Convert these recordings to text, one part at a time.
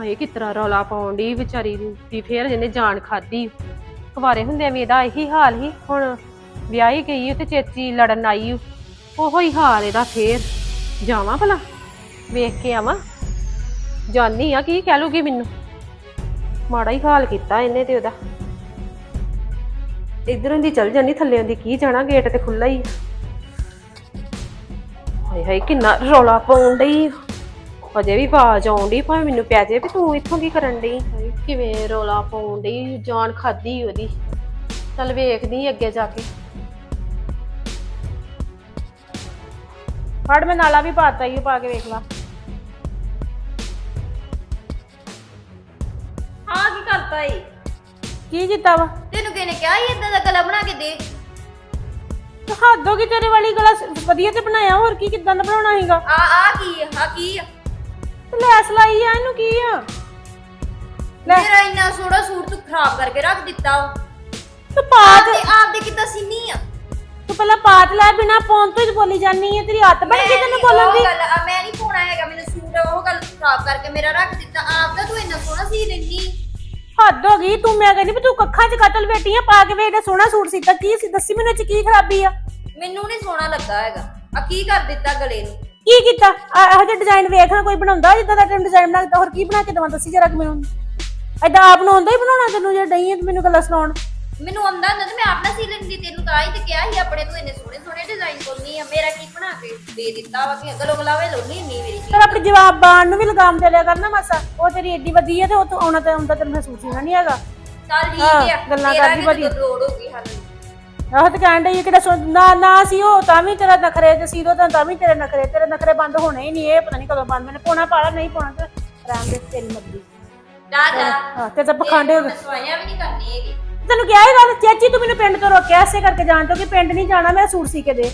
ਹਾਏ ਕਿਤਰਾ ਰੌਲਾ ਪਾਉਣ ਦੀ ਵਿਚਾਰੀ ਨੂੰ ਫੇਰ ਜਿਹਨੇ ਜਾਨ ਖਾਦੀ ਕੁਵਾਰੇ ਹੁੰਦਿਆਂ ਵੀ ਇਹਦਾ ਇਹੀ ਹਾਲ ਹੀ ਹੁਣ ਵਿਆਹੀ ਗਈ ਤੇ ਚੇਚੀ ਲੜਨ ਆਈ ਓ। ਉਹੋ ਹੀ ਹਾਲ ਇਹਦਾ ਫੇਰ। ਜਾਵਾਂ ਭਲਾ? ਵੇਖ ਕੇ ਆਵਾਂ। ਜਾਨੀ ਆ, ਕੀ ਕਹਿ ਲੂਗੀ ਮੈਨੂੰ? ਮਾੜਾ ਹੀ ਹਾਲ ਕੀਤਾ ਇਹਨੇ ਤੇ ਉਹਦਾ। ਇਧਰੋਂ ਦੀ ਚੱਲ ਜਾਨੀ, ਥੱਲੇ ਦੀ ਕੀ ਜਾਣਾ, ਗੇਟ ਤੇ ਖੁੱਲਾ ਹੀ। ਹਾਏ ਹਾਏ, ਕਿੰਨਾ ਰੌਲਾ ਪਾਉਣ ਡਈ। ਅਜੇ ਵੀ ਆਵਾਜ਼ ਆਉਣ ਡਈ ਭਾਵੇਂ ਮੈਨੂੰ ਪੈ ਜੇ ਵੀ ਤੂੰ ਇੱਥੋਂ ਕੀ ਕਰਨ ਡਈ? ਕਿਵੇਂ ਰੌਲਾ ਪਾਉਣ ਡਈ ਜਾਨ ਖਾਦੀ ਉਹਦੀ। ਚੱਲ ਵੇਖਦੀ ਅੱਗੇ ਜਾ ਕੇ। ਫੜ ਮੈਂ ਨਾਲਾ ਵੀ ਪਾਤਾ ਹੀ ਪਾ ਕੇ ਵੇਖ ਲਾ। ਹਾਂ ਕੀ ਕਰਤਾ ਏ ਕੀ ਕੀਤਾ ਵਾ? ਤੈਨੂੰ ਕਿਹਨੇ ਕਿਹਾ ਸੀ ਇਦਾਂ ਦਾ ਗਲਾ ਬਣਾ ਕੇ ਦੇ? ਤੇ ਹੱਦ ਗਈ ਤੇਰੇ ਵਾਲੀ ਗਲਾ ਸ- ਵਧੀਆ ਤੇ ਬਣਾਇਆ ਹੋਰ ਕੀ ਕਿਦਾਂ ਦਾ ਬਣਾਉਣਾ ਸੀਗਾ? ਆ ਆ ਕੀ ਆ ਆਹ ਕੀ ਆ? ਤੇ ਲੈਸ ਲਾਈ ਆ ਇਹਨੂੰ ਕੀ ਆ? ਲੈ। ਮੇਰਾ ਇੰਨਾ ਸੋਹਣਾ ਸੂਟ ਤੂੰ ਖਰਾਬ ਕਰਕੇ ਰੱਖ ਦਿੱਤਾ ਵਾ। ਤੂੰ ਪਾਤ ਤੇ ਆਪਦੇ ਕਿੱਦਾਂ ਸੀਨੀ ਆ? ਤੂੰ ਪਹਿਲਾਂ ਪਾਤ ਲੈ ਬਿਨਾ ਪੌਣ ਤੋਂ ਹੀ ਬੋਲੀ ਜਾਨੀ ਹੈ ਤੇਰੀ ਹੱਥ ਬਣ ਗਈ ਤੈਨੂੰ ਬੋਲਣ ਦੀ। ਮੈਂ ਨਹੀਂ ਪਾਉਣਾ ਹੈਗਾ ਮੈਨੂੰ ਸੂਟ ਉਹ ਗੱਲ ਤੂੰ ਖਰਾਬ ਕਰਕੇ ਮੇਰਾ ਰੱਖ ਦਿੱਤਾ। ਆਪ ਦਾ ਤੂੰ ਇੰਨਾ ਸੋਹਣਾ ਸੀ ਲੈਣੀ ਹੱਦ ਹੋ ਗਈ ਤੂੰ ਮੈਂ ਕਹਿੰਦੀ ਵੀ ਤੂੰ ਕੱਖਾਂ 'ਚ ਕਤਲ ਬੈਠੀ ਆ ਪਾ ਕੇ ਵੇਖ ਸੋਹਣਾ ਸੂਟ ਸੀਤਾ ਕੀ ਸੀ? ਦੱਸੀ ਮੈਨੂੰ ਇਹ 'ਚ ਕੀ ਖਰਾਬੀ ਆ? ਮੈਨੂੰ ਨਹੀਂ ਸੋਹਣਾ ਲੱਗਾ ਹੈਗਾ। ਆ ਕੀ ਕਰ ਦਿੱਤਾ ਗਲੇ ਨੂੰ? ਕੀ ਕੀਤਾ? ਇਹੋ ਜਿਹਾ ਡਿਜ਼ਾਈਨ ਵੇਖਣਾ ਕੋਈ ਬਣਾਉਂਦਾ ਜਿੱਦਾਂ ਦਾ ਤੈਨੂੰ ਡਿਜ਼ਾਈਨ ਬਣਾ ਦਿੱਤਾ ਹੋਰ ਕੀ ਬਣਾ ਕੇ ਦਵਾਂ ਦੱਸੀ ਜਰਾ ਕਿ ਮੈਨੂੰ। ਐਦਾਂ ਆਪ ਨੂੰ ਆਉਂਦਾ ਹੀ ਬਣਾਉਣਾ ਤੈਨੂੰ ਜੇ ਡਈ ਹੈ ਤੇ ਮੈਨੂੰ ਗੱਲਾਂ ਸੁਣਾਉਣ। ਮੈਨੂੰ ਆਉਂਦਾ ਹੁੰਦਾ ਤੇ ਮੈਂ ਆਪਣਾ ਸੀ ਲੈਂਦੀ ਤੈਨੂੰ ਤਾਂ ਹੀ ਤੇ ਕਿਹਾ ਸੀ ਆਪਣੇ ਤੂੰ ਇੰਨੇ ਸੋਹਣੇ ਸੋਹਣੇ ਡਿਜ਼ਾਈਨ ਕੋਨੀ ਆ ਮੇਰਾ ਕੀ ਬਣਾ ਕੇ ਦੇ ਦਿੱਤਾ ਵਾ ਕਿ ਗਲੋ ਗਲਾਵੇ ਲੋਨੀ ਨਹੀਂ ਮੇਰੀ ਚੀਜ਼ ਪਰ ਆਪਣੇ ਜਵਾਬ ਬਾਣ ਨੂੰ ਵੀ ਲਗਾਮ ਦੇ ਲਿਆ ਕਰਨਾ ਮਾਸਾ ਉਹ ਤੇਰੀ ਏਡੀ ਵਧੀ ਹੈ ਤੇ ਉਹ ਤੋਂ ਆਉਣਾ ਤੇ ਆਉਂਦਾ ਤੈਨੂੰ ਮਹਿਸੂਸ ਹੋਣਾ ਨਹੀਂ ਹੈਗਾ। ਚੱਲ ਠੀਕ ਹਾਂ, ਆ ਗੱਲਾਂ ਤੇਰਾ ਕਰਦੀ ਵੀ ਬੜੀ। ਤਾਂ ਲੋੜ ਹੋਊਗੀ ਸਾਨੂੰ। ਆਹ ਤੇ ਕਹਿਣ ਡਈ ਸੁਣ- ਨਾ ਨਾ ਸੀ ਉਹ ਤਾਂ ਵੀ ਤੇਰਾ ਨਖਰੇ ਤੇ ਸੀ ਦੋ ਤਾਂ ਤਾਂ ਵੀ ਤੇਰੇ ਨਖਰੇ ਤੇਰੇ ਨਖਰੇ ਬੰਦ ਹੋਣੇ ਹੀ ਨਹੀਂ ਇਹ ਪਤਾ ਨਹੀਂ ਕਦੋਂ ਬੰਦ ਮੈਨੇ ਪੋਣਾ ਪਾਲਾ ਨਹੀਂ ਪਾਉਣਾ ਤੇ ਆਰਾਮ ਦੇ ਤੇਰੀ ਮਰਜ਼ੀ। ਜਾ ਜਾ ਹਾਂ ਤੇ ਤਾਂ ਪਖੰਡੇ ਹੋ ਸਵਾਈਆਂ ਵੀ ਨਹੀਂ ਕਰਨੀ ਹੈਗੀ। ਤੈਨੂੰ ਕਿਹਾ ਹੀ ਗੱਲ ਚਾਚੀ ਤੂੰ ਮੈਨੂੰ ਪਿੰਡ ਤੋਂ ਰੋਕਿਆ ਐਸੇ ਕਰਕੇ ਜਾਣ ਤੋਂ ਕਿ ਪਿੰਡ ਨਹੀਂ ਜਾਣਾ ਮੈਂ ਸੂਟ ਸੀ ਕੇ ਦੇ।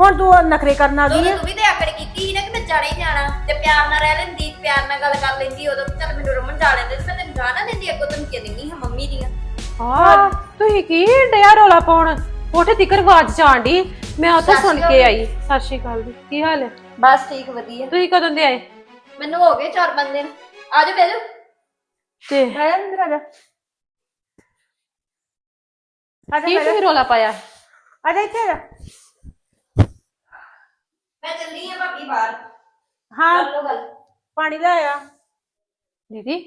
ਹੁਣ ਤੂੰ ਨਖਰੇ ਕਰਨ ਆ ਗਈ ਹੈ ਤੂੰ ਵੀ ਤੇ ਆਕੜ ਕੀਤੀ ਸੀ ਨਾ ਕਿ ਮੈਂ ਜਾਣਾ ਹੀ ਜਾਣਾ ਤੇ ਪਿਆਰ ਨਾਲ ਰਹਿ ਲੈਂਦੀ ਪਿਆਰ ਨਾਲ ਗੱਲ ਕਰ ਲੈਂਦੀ ਉਦੋਂ ਚੱਲ ਮੈਨੂੰ ਰਮਨ ਜਾ ਲੈਂਦੇ ਤੇ ਮੈਂ ਤੈਨੂੰ ਜਾਣਾ ਦਿੰਦੀ ਅੱਗੋਂ ਤੈਨੂੰ ਕਿ ਦਿੰਦੀ ਹਾਂ ਮੰਮੀ ਦੀਆਂ। ਹਾਂ। ਤੁਸੀਂ ਕੀ ਡਿਆ ਰੌਲਾ ਪਾਉਣ? ਉੱਥੇ ਤਿਕਰ ਆਵਾਜ਼ ਜਾਣ ਮੈਂ ਉੱਥੇ ਸੁਣ ਕੇ ਆਈ। ਸਤਿ ਸ਼੍ਰੀ ਅਕਾਲ ਜੀ। ਕੀ ਹਾਲ ਹੈ? ਬਸ ਠੀਕ ਵਧੀਆ। ਤੁਸੀਂ ਕਦੋਂ ਦੇ ਆਏ? ਮੈਨੂੰ ਹੋ ਗਏ ਚਾਰ ਪੰਜ ਦਿਨ। ਆ ਜਾ ਬਹਿ ਜਾ ਤੇ ਆਇਆ ਅੰਦਰ ਆ ਜਾ। ਆ ਜਾ ਕੀ ਤੁਸੀਂ ਰੌਲਾ ਪਾਇਆ? ਆ ਜਾ ਇੱਥੇ ਆ ਜਾ। ਮੈਂ ਚੱਲੀ ਆ ਭਾਬੀ ਬਾਹਰ। ਹਾਂ। ਪਾਣੀ ਲੈ ਆ। ਦੀਦੀ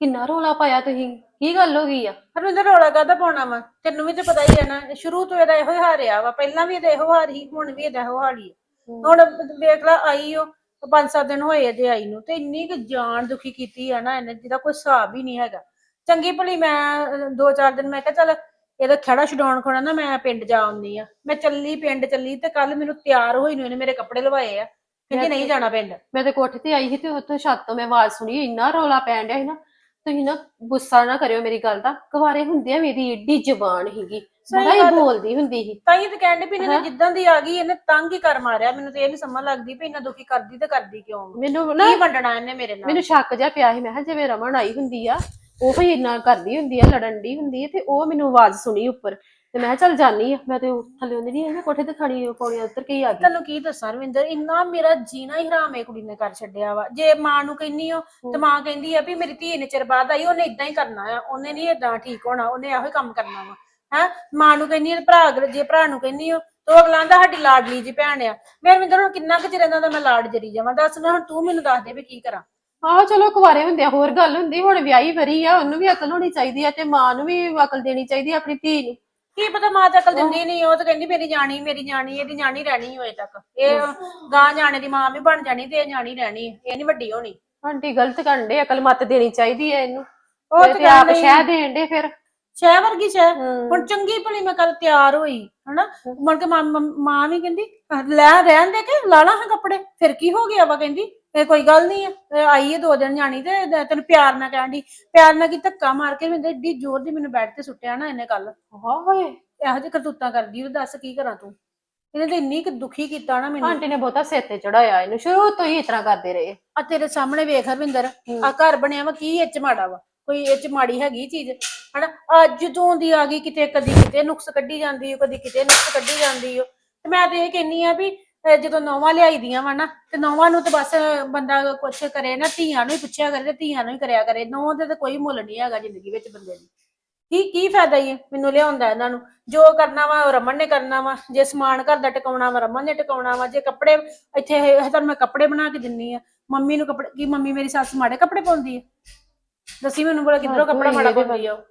ਕਿੰਨਾ ਰੌਲਾ ਪਾਇਆ ਤੁਸੀਂ? ਕੀ ਗੱਲ ਹੋ ਗਈ ਆ? ਹਰਵਿੰਦਰ ਰੌਲਾ ਕਾਹਦਾ ਪਾਉਣਾ ਵਾ? ਤੈਨੂੰ ਵੀ ਤੇ ਪਤਾ ਹੀ ਹੈ ਨਾ ਸ਼ੁਰੂ ਤੋਂ ਇਹਦਾ ਇਹੋ ਹੀ ਹਾਲ ਰਿਹਾ ਵਾ। ਪਹਿਲਾਂ ਵੀ ਇਹਦਾ ਇਹੋ ਹਾਲ ਹੀ ਹੁਣ ਵੀ ਇਹਦਾ ਇਹੋ ਹਾਲ ਹੀ ਆ। ਹੁਣ ਵੇਖ ਲੈ ਆਈ ਉਹ ਪੰਜ ਸੱਤ ਦਿਨ ਹੋਏ ਅਜੇ ਆਈ ਨੂੰ ਤੇ ਇੰਨੀ ਕੁ ਜਾਨ ਦੁਖੀ ਕੀਤੀ ਆ ਨਾ ਇਹਨੇ ਜਿਹਦਾ ਕੋਈ ਹਿਸਾਬ ਹੀ ਨਹੀਂ ਹੈਗਾ। ਚੰਗੀ ਭਲੀ ਮੈਂ ਅਹ, ਦੋ ਚਾਰ ਦਿਨ ਮੈਂ ਕਿਹਾ ਚੱਲ ਇਹਦਾ ਖੜਾ ਛਡਾਉਣ ਖੋਣਾ ਨਾ ਮੈਂ ਪਿੰਡ ਜਾ ਆਉਂਦੀ ਆ। ਮੈਂ ਚੱਲੀ ਪਿੰਡ ਚੱਲੀ ਤੇ ਕੱਲ ਮੈਨੂੰ ਤਿਆਰ ਹੋਈ ਨੂੰ ਇਹਨੇ ਮੇਰੇ ਕੱਪੜੇ ਲਵਾਏ ਆ। ਕਹਿੰਦੀ ਨਹੀਂ ਜਾਣਾ ਪਿੰਡ। ਮੈਂ ਤੇ ਕੋਠੇ ਤੇ ਆਈ ਸੀ ਤੇ ਉੱਥੋਂ ਛੱਤ ਤੋਂ ਮੈਂ ਆਵਾਜ਼ ਸੁਣੀ ਇੰਨਾ ਰੌਲਾ ਪੈਣ ਡਿਆ ਸੀ ਨਾ। ਤੁਸੀਂ ਨਾ ਗੁੱਸਾ ਨਾ ਕਰਿਓ ਮੇਰੀ ਗੱਲ ਦਾ ਕੁਵਾਰੇ ਹੁੰਦਿਆਂ ਵੀ ਇਹਦੀ ਏਡੀ ਜ਼ਬਾਨ ਹੀਗੀ ਸਹੀ ਬੜਾ ਹੀ ਗੱਲ। ਬੋਲਦੀ ਹੁੰਦੀ ਸੀ ਤਾਂ ਹੀ ਤੇ ਕਹਿੰਦੇ ਵੀ ਇਹਨੇ। ਜਿੱਦਾਂ ਦੀ ਆ ਗਈ ਇਹਨੇ ਤੰਗ ਹੀ ਕਰ ਮਾਰਿਆ ਮੈਨੂੰ ਤੇ ਇਹ ਨਹੀਂ ਸਮਝ ਲੱਗਦੀ ਵੀ ਇੰਨਾ ਦੁਖੀ ਕਰਦੀ ਤੇ ਕਰਦੀ ਕਿਉਂ? ਮੈਨੂੰ ਨਾ ਕੀ ਵੰਡਣਾ ਇਹਨੇ ਮੇਰੇ ਨਾਲ ਮੈਨੂੰ ਸ਼ੱਕ ਜਿਹਾ ਪਿਆ ਸੀ ਮੈਂ ਕਿਹਾ ਜਿਵੇਂ ਰਮਨ ਆਈ ਹੁੰਦੀ ਆ ਉਹ ਵੀ ਇੰਨਾ ਕਰਦੀ ਹੁੰਦੀ ਆ ਲੜਨ ਦੀ ਹੁੰਦੀ ਆ ਤੇ ਉਹ ਮੈਨੂੰ ਆਵਾਜ਼ ਸੁਣੀ ਉੱਪਰ ਤੇ ਮੈਂ ਕਿਹਾ ਚੱਲ ਜਾਨੀ ਆ ਮੈਂ ਤੇ ਥੱਲੇ ਹੁੰਦੀ ਨਹੀਂ ਮੈਂ ਕੋਠੇ ਤੇ ਥਾਣੀ ਪੌੜੀਆਂ ਉੱਤਰ ਕੇ ਹੀ ਆ ਗਈ। ਤੈਨੂੰ ਕੀ ਦੱਸਾਂ ਰਵਿੰਦਰ ਇੰਨਾ ਮੇਰਾ ਜੀਣਾ ਹੀ ਹਰਾਮ ਇਹ ਕੁੜੀ ਨੇ ਕਰ ਛੱਡਿਆ ਵਾ। ਜੇ ਮਾਂ ਨੂੰ ਕਹਿੰਨੀ ਹੋ ਤੇ ਮਾਂ ਕਹਿੰਦੀ ਆ ਵੀ ਮੇਰੀ ਧੀ ਨੇ ਚਿਰ ਬਾਅਦ ਆਈ ਉਹਨੇ ਇਦਾਂ ਹੀ ਕਰਨਾ ਆ ਉਹਨੇ ਨਹੀਂ ਇਦਾਂ ਠੀਕ ਹੋਣਾ ਉਹਨੇ ਇਹੋ ਹੀ ਕੰਮ ਕਰਨਾ ਵਾ। ਹੈ? ਮਾਂ ਨੂੰ ਕਹਿੰਨੀ ਆ ਭਰਾ ਅਗਰ ਜੇ ਭਰਾ ਨੂੰ ਕਹਿੰਨੀ ਹੋ ਤੇ ਅਗਲਾ ਆਂਦਾ ਸਾਡੀ ਲਾਡਲੀ ਜੀ ਭੈਣ ਆ। ਮੇਰੇ ਰਵਿੰਦਰ ਹੁਣ ਕਿੰਨਾ ਕੁ ਚਿਰ ਇਹਨਾਂ ਦਾ ਮੈਂ ਲਾਡ ਜਰੀ ਜਾਵਾਂ? ਦੱਸ ਨਾ ਹੁਣ ਤੂੰ ਮੈਨੂੰ ਦੱਸ ਦੇ ਵੀ ਕੀ ਕਰਾਂ। ਆਹੋ ਚਲੋ ਕੁਵਾਰੇ ਹੁੰਦੇ ਆ ਹੋਰ ਗੱਲ ਹੁੰਦੀ ਹੁਣ ਵਿਆਹੀ ਵਰੀ ਆ ਉਹਨੂੰ ਵੀ ਅਕਲ ਹੋਣੀ ਚਾਹੀਦੀ ਆ ਤੇ ਮਾਂ ਨੂੰ ਵੀ ਅਕਲ ਦੇਣੀ ਚਾਹੀਦੀ ਆ ਆਪਣੀ ਧੀ ਨੂੰ। ਕੀ ਪਤਾ ਮਾਂ ਤਾਂ ਅਕਲ ਦਿੰਦੀ ਨਹੀਂ ਉਹ ਤਾਂ ਕਹਿੰਦੀ ਮੇਰੀ ਜਾਣੀ ਮੇਰੀ ਜਾਣੀ ਇਹਦੀ ਜਾਣੀ ਰਹਿਣੀ ਹੋਏ ਤੱਕ। ਇਹ ਗਾਂ ਜਾਣੇ ਦੀ ਮਾਂ ਵੀ ਬਣ ਜਾਣੀ ਤੇ ਇਹ ਜਾਣੀ ਰਹਿਣੀ ਹੈ। ਇਹ ਨਹੀਂ ਵੱਡੀ ਹੋਣੀ। ਆਂਟੀ ਗਲਤ ਕਰਨ ਦੇ ਅਕਲ ਮਤ ਦੇਣੀ ਚਾਹੀਦੀ ਆ ਇਹਨੂੰ। ਉਹ ਤੇ ਆਪ ਹੀ- ਸ਼ਹਿ ਦੇਣ ਦੇ ਫਿਰ। ਸ਼ਹਿ ਵਰਗੀ ਸ਼ਹਿ। ਹੁਣ ਚੰਗੀ ਭਲੀ ਮੈਂ ਕੱਲ ਤਿਆਰ ਹੋਈ ਹਨਾ? ਮੁੜ ਕੇ ਮਾਂ- ਵੀ ਕਹਿੰਦੀ "ਅਹ ਲੈ ਰਹਿਣ ਦੇ ਕੇ ਲਾ ਲਾ ਹਾਂ ਕੱਪੜੇ ਫਿਰ ਕੀ ਹੋ ਗਿਆ ਵਾ ਕਹਿੰਦੀ? ਇਹ ਕੋਈ ਗੱਲ ਨਹੀਂ ਹੈ ਆਈ ਹੈ ਦੋ ਦਿਨ ਜਾਣੀ ਤੇ ਤੈਨੂੰ ਪਿਆਰ ਨਾਲ ਕਹਿਣ ਦੀ ਪਿਆਰ ਨਾਲ ਕੀ ਧੱਕਾ ਮਾਰ ਕੇ ਮੈਨੂੰ ਏਡੀ ਜ਼ੋਰ ਦੀ ਮੈਨੂੰ ਬੈੱਡ ਤੇ ਸੁੱਟਿਆ ਨਾ ਇਹਨੇ ਕੱਲ ਹਾਏ ਇਹੋ ਜਿਹੀ ਕਰਤੂਤਾਂ ਕਰਦੀ ਉਹ ਦੱਸ ਕੀ ਕਰਾਂ ਤੂੰ? ਇਹਨੇ ਤੇ ਇੰਨੀ ਕੁ ਦੁਖੀ ਕੀਤਾ ਨਾ ਮੈਨੂੰ। ਆਂਟੀ ਨੇ ਬਹੁਤਾ ਸਿਰ ਤੇ ਚੜਾਇਆ ਇਹਨੂੰ ਸ਼ੁਰੂ ਤੋਂ ਹੀ ਇਸ ਤਰ੍ਹਾਂ ਕਰਦੇ ਰਹੇ। ਆ ਤੇਰੇ ਸਾਹਮਣੇ ਵੇਖ ਹਰਵਿੰਦਰ ਆ ਘਰ ਬਣਿਆ ਵਾ ਕੀ ਇਹ ਚ ਮਾੜਾ ਵਾ? ਕੋਈ ਇਹ ਚ ਮਾੜੀ ਹੈਗੀ ਚੀਜ਼? ਹਨਾ ਅੱਜ ਤੋਂ ਦੀ ਆ ਗਈ ਕਿਤੇ ਕਦੀ ਕਿਤੇ ਨੁਕਸ ਕੱਢੀ ਜਾਂਦੀ ਓ ਕਦੀ ਕਿਤੇ ਨੁਕਸ ਕੱਢੀ ਜਾਂਦੀ ਓ। ਤੇ ਮੈਂ ਤੇ ਇਹ ਕਹਿੰਨੀ ਆ ਵੀ ਇਹ ਜਦੋਂ ਨੌਵਾਂ ਲਿਆਈ ਦੀਆਂ ਵਾ ਨਾ ਤੇ ਨੌਵਾਂ ਨੂੰ ਤੇ ਬਸ ਬੰਦਾ ਕੁਛ ਕਰੇ ਨਾ ਧੀਆਂ ਨੂੰ ਹੀ ਪੁੱਛਿਆ ਕਰੇ ਤੇ ਧੀਆਂ ਨੂੰ ਹੀ ਕਰਿਆ ਕਰੇ। ਨੌਂ ਦੇ ਤੇ ਕੋਈ ਮੁੱਲ ਨਹੀਂ ਹੈਗਾ ਜ਼ਿੰਦਗੀ ਵਿੱਚ ਬੰਦੇ ਦੀ। ਕੀ ਕੀ ਫਾਇਦਾ ਹੀ ਹੈ ਮੈਨੂੰ ਲਿਆਉਂਦਾ ਇਹਨਾਂ ਨੂੰ? ਜੋ ਕਰਨਾ ਵਾ ਉਹ ਰਮਨ ਨੇ ਕਰਨਾ ਵਾ। ਜੇ ਸਮਾਨ ਘਰ ਦਾ ਟਿਕਾਉਣਾ ਵਾ ਰਮਨ ਨੇ ਟਿਕਾਉਣਾ ਵਾ। ਜੇ ਕੱਪੜੇ ਇੱਥੇ ਇਹ ਇਹ ਤੁਹਾਨੂੰ ਮੈਂ ਕੱਪੜੇ ਬਣਾ ਕੇ ਦਿੰਨੀ ਆ। ਮੰਮੀ ਨੂੰ ਕੱਪੜੇ ਕੀ ਮੰਮੀ ਮੇਰੀ ਸੱਸ ਮਾੜੇ ਕੱਪੜੇ ਪਾਉਂਦੀ ਹੈ ਦੱਸੀ ਮੈਨੂੰ ਬੋਲਾ ਕਿੱਧਰੋਂ ਕੱਪੜਾ ਮਾੜਾ ਪਾਉਂਦੀ ਆ ਉਹ?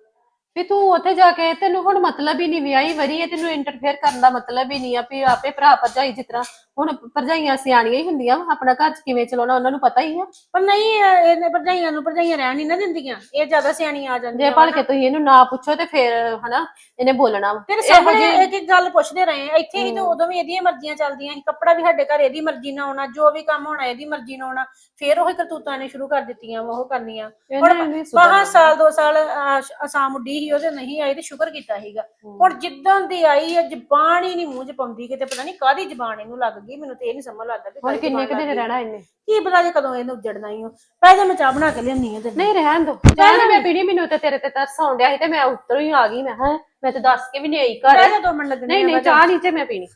ਵੀ ਤੂੰ ਉੱਥੇ ਜਾ ਕੇ ਤੈਨੂੰ ਹੁਣ ਮਤਲਬ ਹੀ ਨਹੀਂ ਵਿਆਹੀ ਵਰੀ ਹੈ ਤੈਨੂੰ ਇੰਟਰਫੇਅਰ ਕਰਨ ਦਾ ਮਤਲਬ ਹੀ ਨਹੀਂ ਆ ਵੀ ਆਪੇ ਭਰਾ ਭਰਜਾਈ ਜਿਸ ਤਰ੍ਹਾਂ ਹੁਣ ਭਰਜਾਈਆਂ ਸਿਆਣੀਆਂ ਹੀ ਹੁੰਦੀਆਂ ਵਾ, ਆਪਣਾ ਘਰ ਚ ਕਿਵੇਂ ਚਲਾਉਣਾ ਉਹਨਾਂ ਨੂੰ ਪਤਾ ਹੀ ਆ। ਪਰ ਨਹੀਂ ਇਹ- ਇਹਨੇ ਭਰਜਾਈਆਂ ਨੂੰ ਭਰਜਾਈਆਂ ਰਹਿਣ ਨਹੀਂ ਨਾ ਦਿੰਦੀਆਂ। ਇਹ ਜ਼ਿਆਦਾ ਸਿਆਣੀਆਂ ਆ ਜੇ ਜਾਂਦੀਆਂ ਭਲ ਕੇ ਤੁਸੀਂ ਇਹਨੂੰ ਨਾ ਪੁੱਛੋ ਤੇ ਫਿਰ ਹਨਾ ਇਹਨੇ ਬੋਲਣਾ ਵਾ। ਤੇਰੇ ਇਹੋ ਸਾਹਮਣੇ ਜਿਹੀ- ਇੱਕ ਇੱਕ ਗੱਲ ਪੁੱਛਦੇ ਰਹੇ। ਆ ਇੱਥੇ ਹੀ ਤੇ ਉਦੋਂ ਵੀ ਇਹਦੀਆਂ ਮਰਜ਼ੀਆਂ ਚੱਲਦੀਆਂ ਸੀ। ਕੱਪੜਾ ਵੀ ਸਾਡੇ ਘਰ ਇਹਦੀ ਮਰਜ਼ੀ ਨਾਲ ਆਉਣਾ ਜੋ ਵੀ ਕੰਮ ਹੋਣਾ ਇਹਦੀ ਮਰਜ਼ੀ ਨਾਲ ਆਉਣਾ। ਫੇਰ ਉਹ ਕਰਤੂਤਾਂ ਨੇ ਸ਼ੁਰੂ ਕਰ ਦਿੱਤੀਆਂ ਵਾ ਉਹ ਕਰਨੀਆਂ। ਇਹਨੇ ਹੁਣ ਨਹੀਂ ਸੁਧਰਨਾ। ਬਾਹਾਂ ਸਾਲ ਦੋ ਸਾਲ ਆ- ਅਸਾਮ ਉੱਡੀ ਸੀ ਉਹਦੇ ਨਹੀਂ ਆਈ ਤੇ ਸ਼ੁਕਰ ਕੀਤਾ ਸੀਗਾ। ਹੁਣ ਜਿੱਦਾਂ ਦੀ ਆਈ ਹੈ ਜ਼ਬਾਨ ਹੀ ਨਹੀਂ ਮੂੰਹ 'ਚ ਪਾਉਂਦੀ ਕਿਤੇ ਪਤਾ ਨਹੀਂ ਕਾਦੀ ਜ਼ਬਾਨ ਇਹਨੂੰ ਲੱਗ ਗਈ। ਮੈਨੂੰ ਤੇ ਇਹ ਨਹੀਂ ਸਮਝ ਲੱਗਦਾ ਵੀ ਹੁਣ ਕਿੰਨੇ ਕੁ ਦਿਨ ਲੱਗ। ਰਹਿਣਾ ਇਹਨੇ ਕੀ ਪਤਾ ਜੇ ਕਦੋਂ ਇਹਨੂੰ ਉੱਜੜਨਾ ਹੀ ਹੋ ਪਹਿਲਾਂ ਮੈਂ ਚਾਹ ਬਣਾ ਕੇ ਲਿਆਉਣੀ ਆ ਤੇ ਨਹੀਂ ਰਹਿਣ ਦੋ। ਜਾਨ ਮੈਂ ਪੀਣੀ ਮੈਨੂੰ ਤੇ ਤੇਰੇ ਤੇ ਤਰਸ ਆਉਣ ਡਿਆ ਸੀ ਤੇ ਮੈਂ ਉੱਤਰੋਂ ਹੀ ਆ ਗਈ ਮੈਂ ਹਾਂ? ਮੈਂ ਤੇ ਦੱਸ ਕੇ ਵੀ ਨਹੀਂ ਆਈ ਘਰ। ਪਹਿਲਾਂ ਦੋ ਮਿੰਟ ਲੱਗਣੇ ਨਹੀਂ ਨਹੀਂ ਚਾਹ ਨਹੀਂ ਤੇ ਮੈਂ ਪੀਣੀ।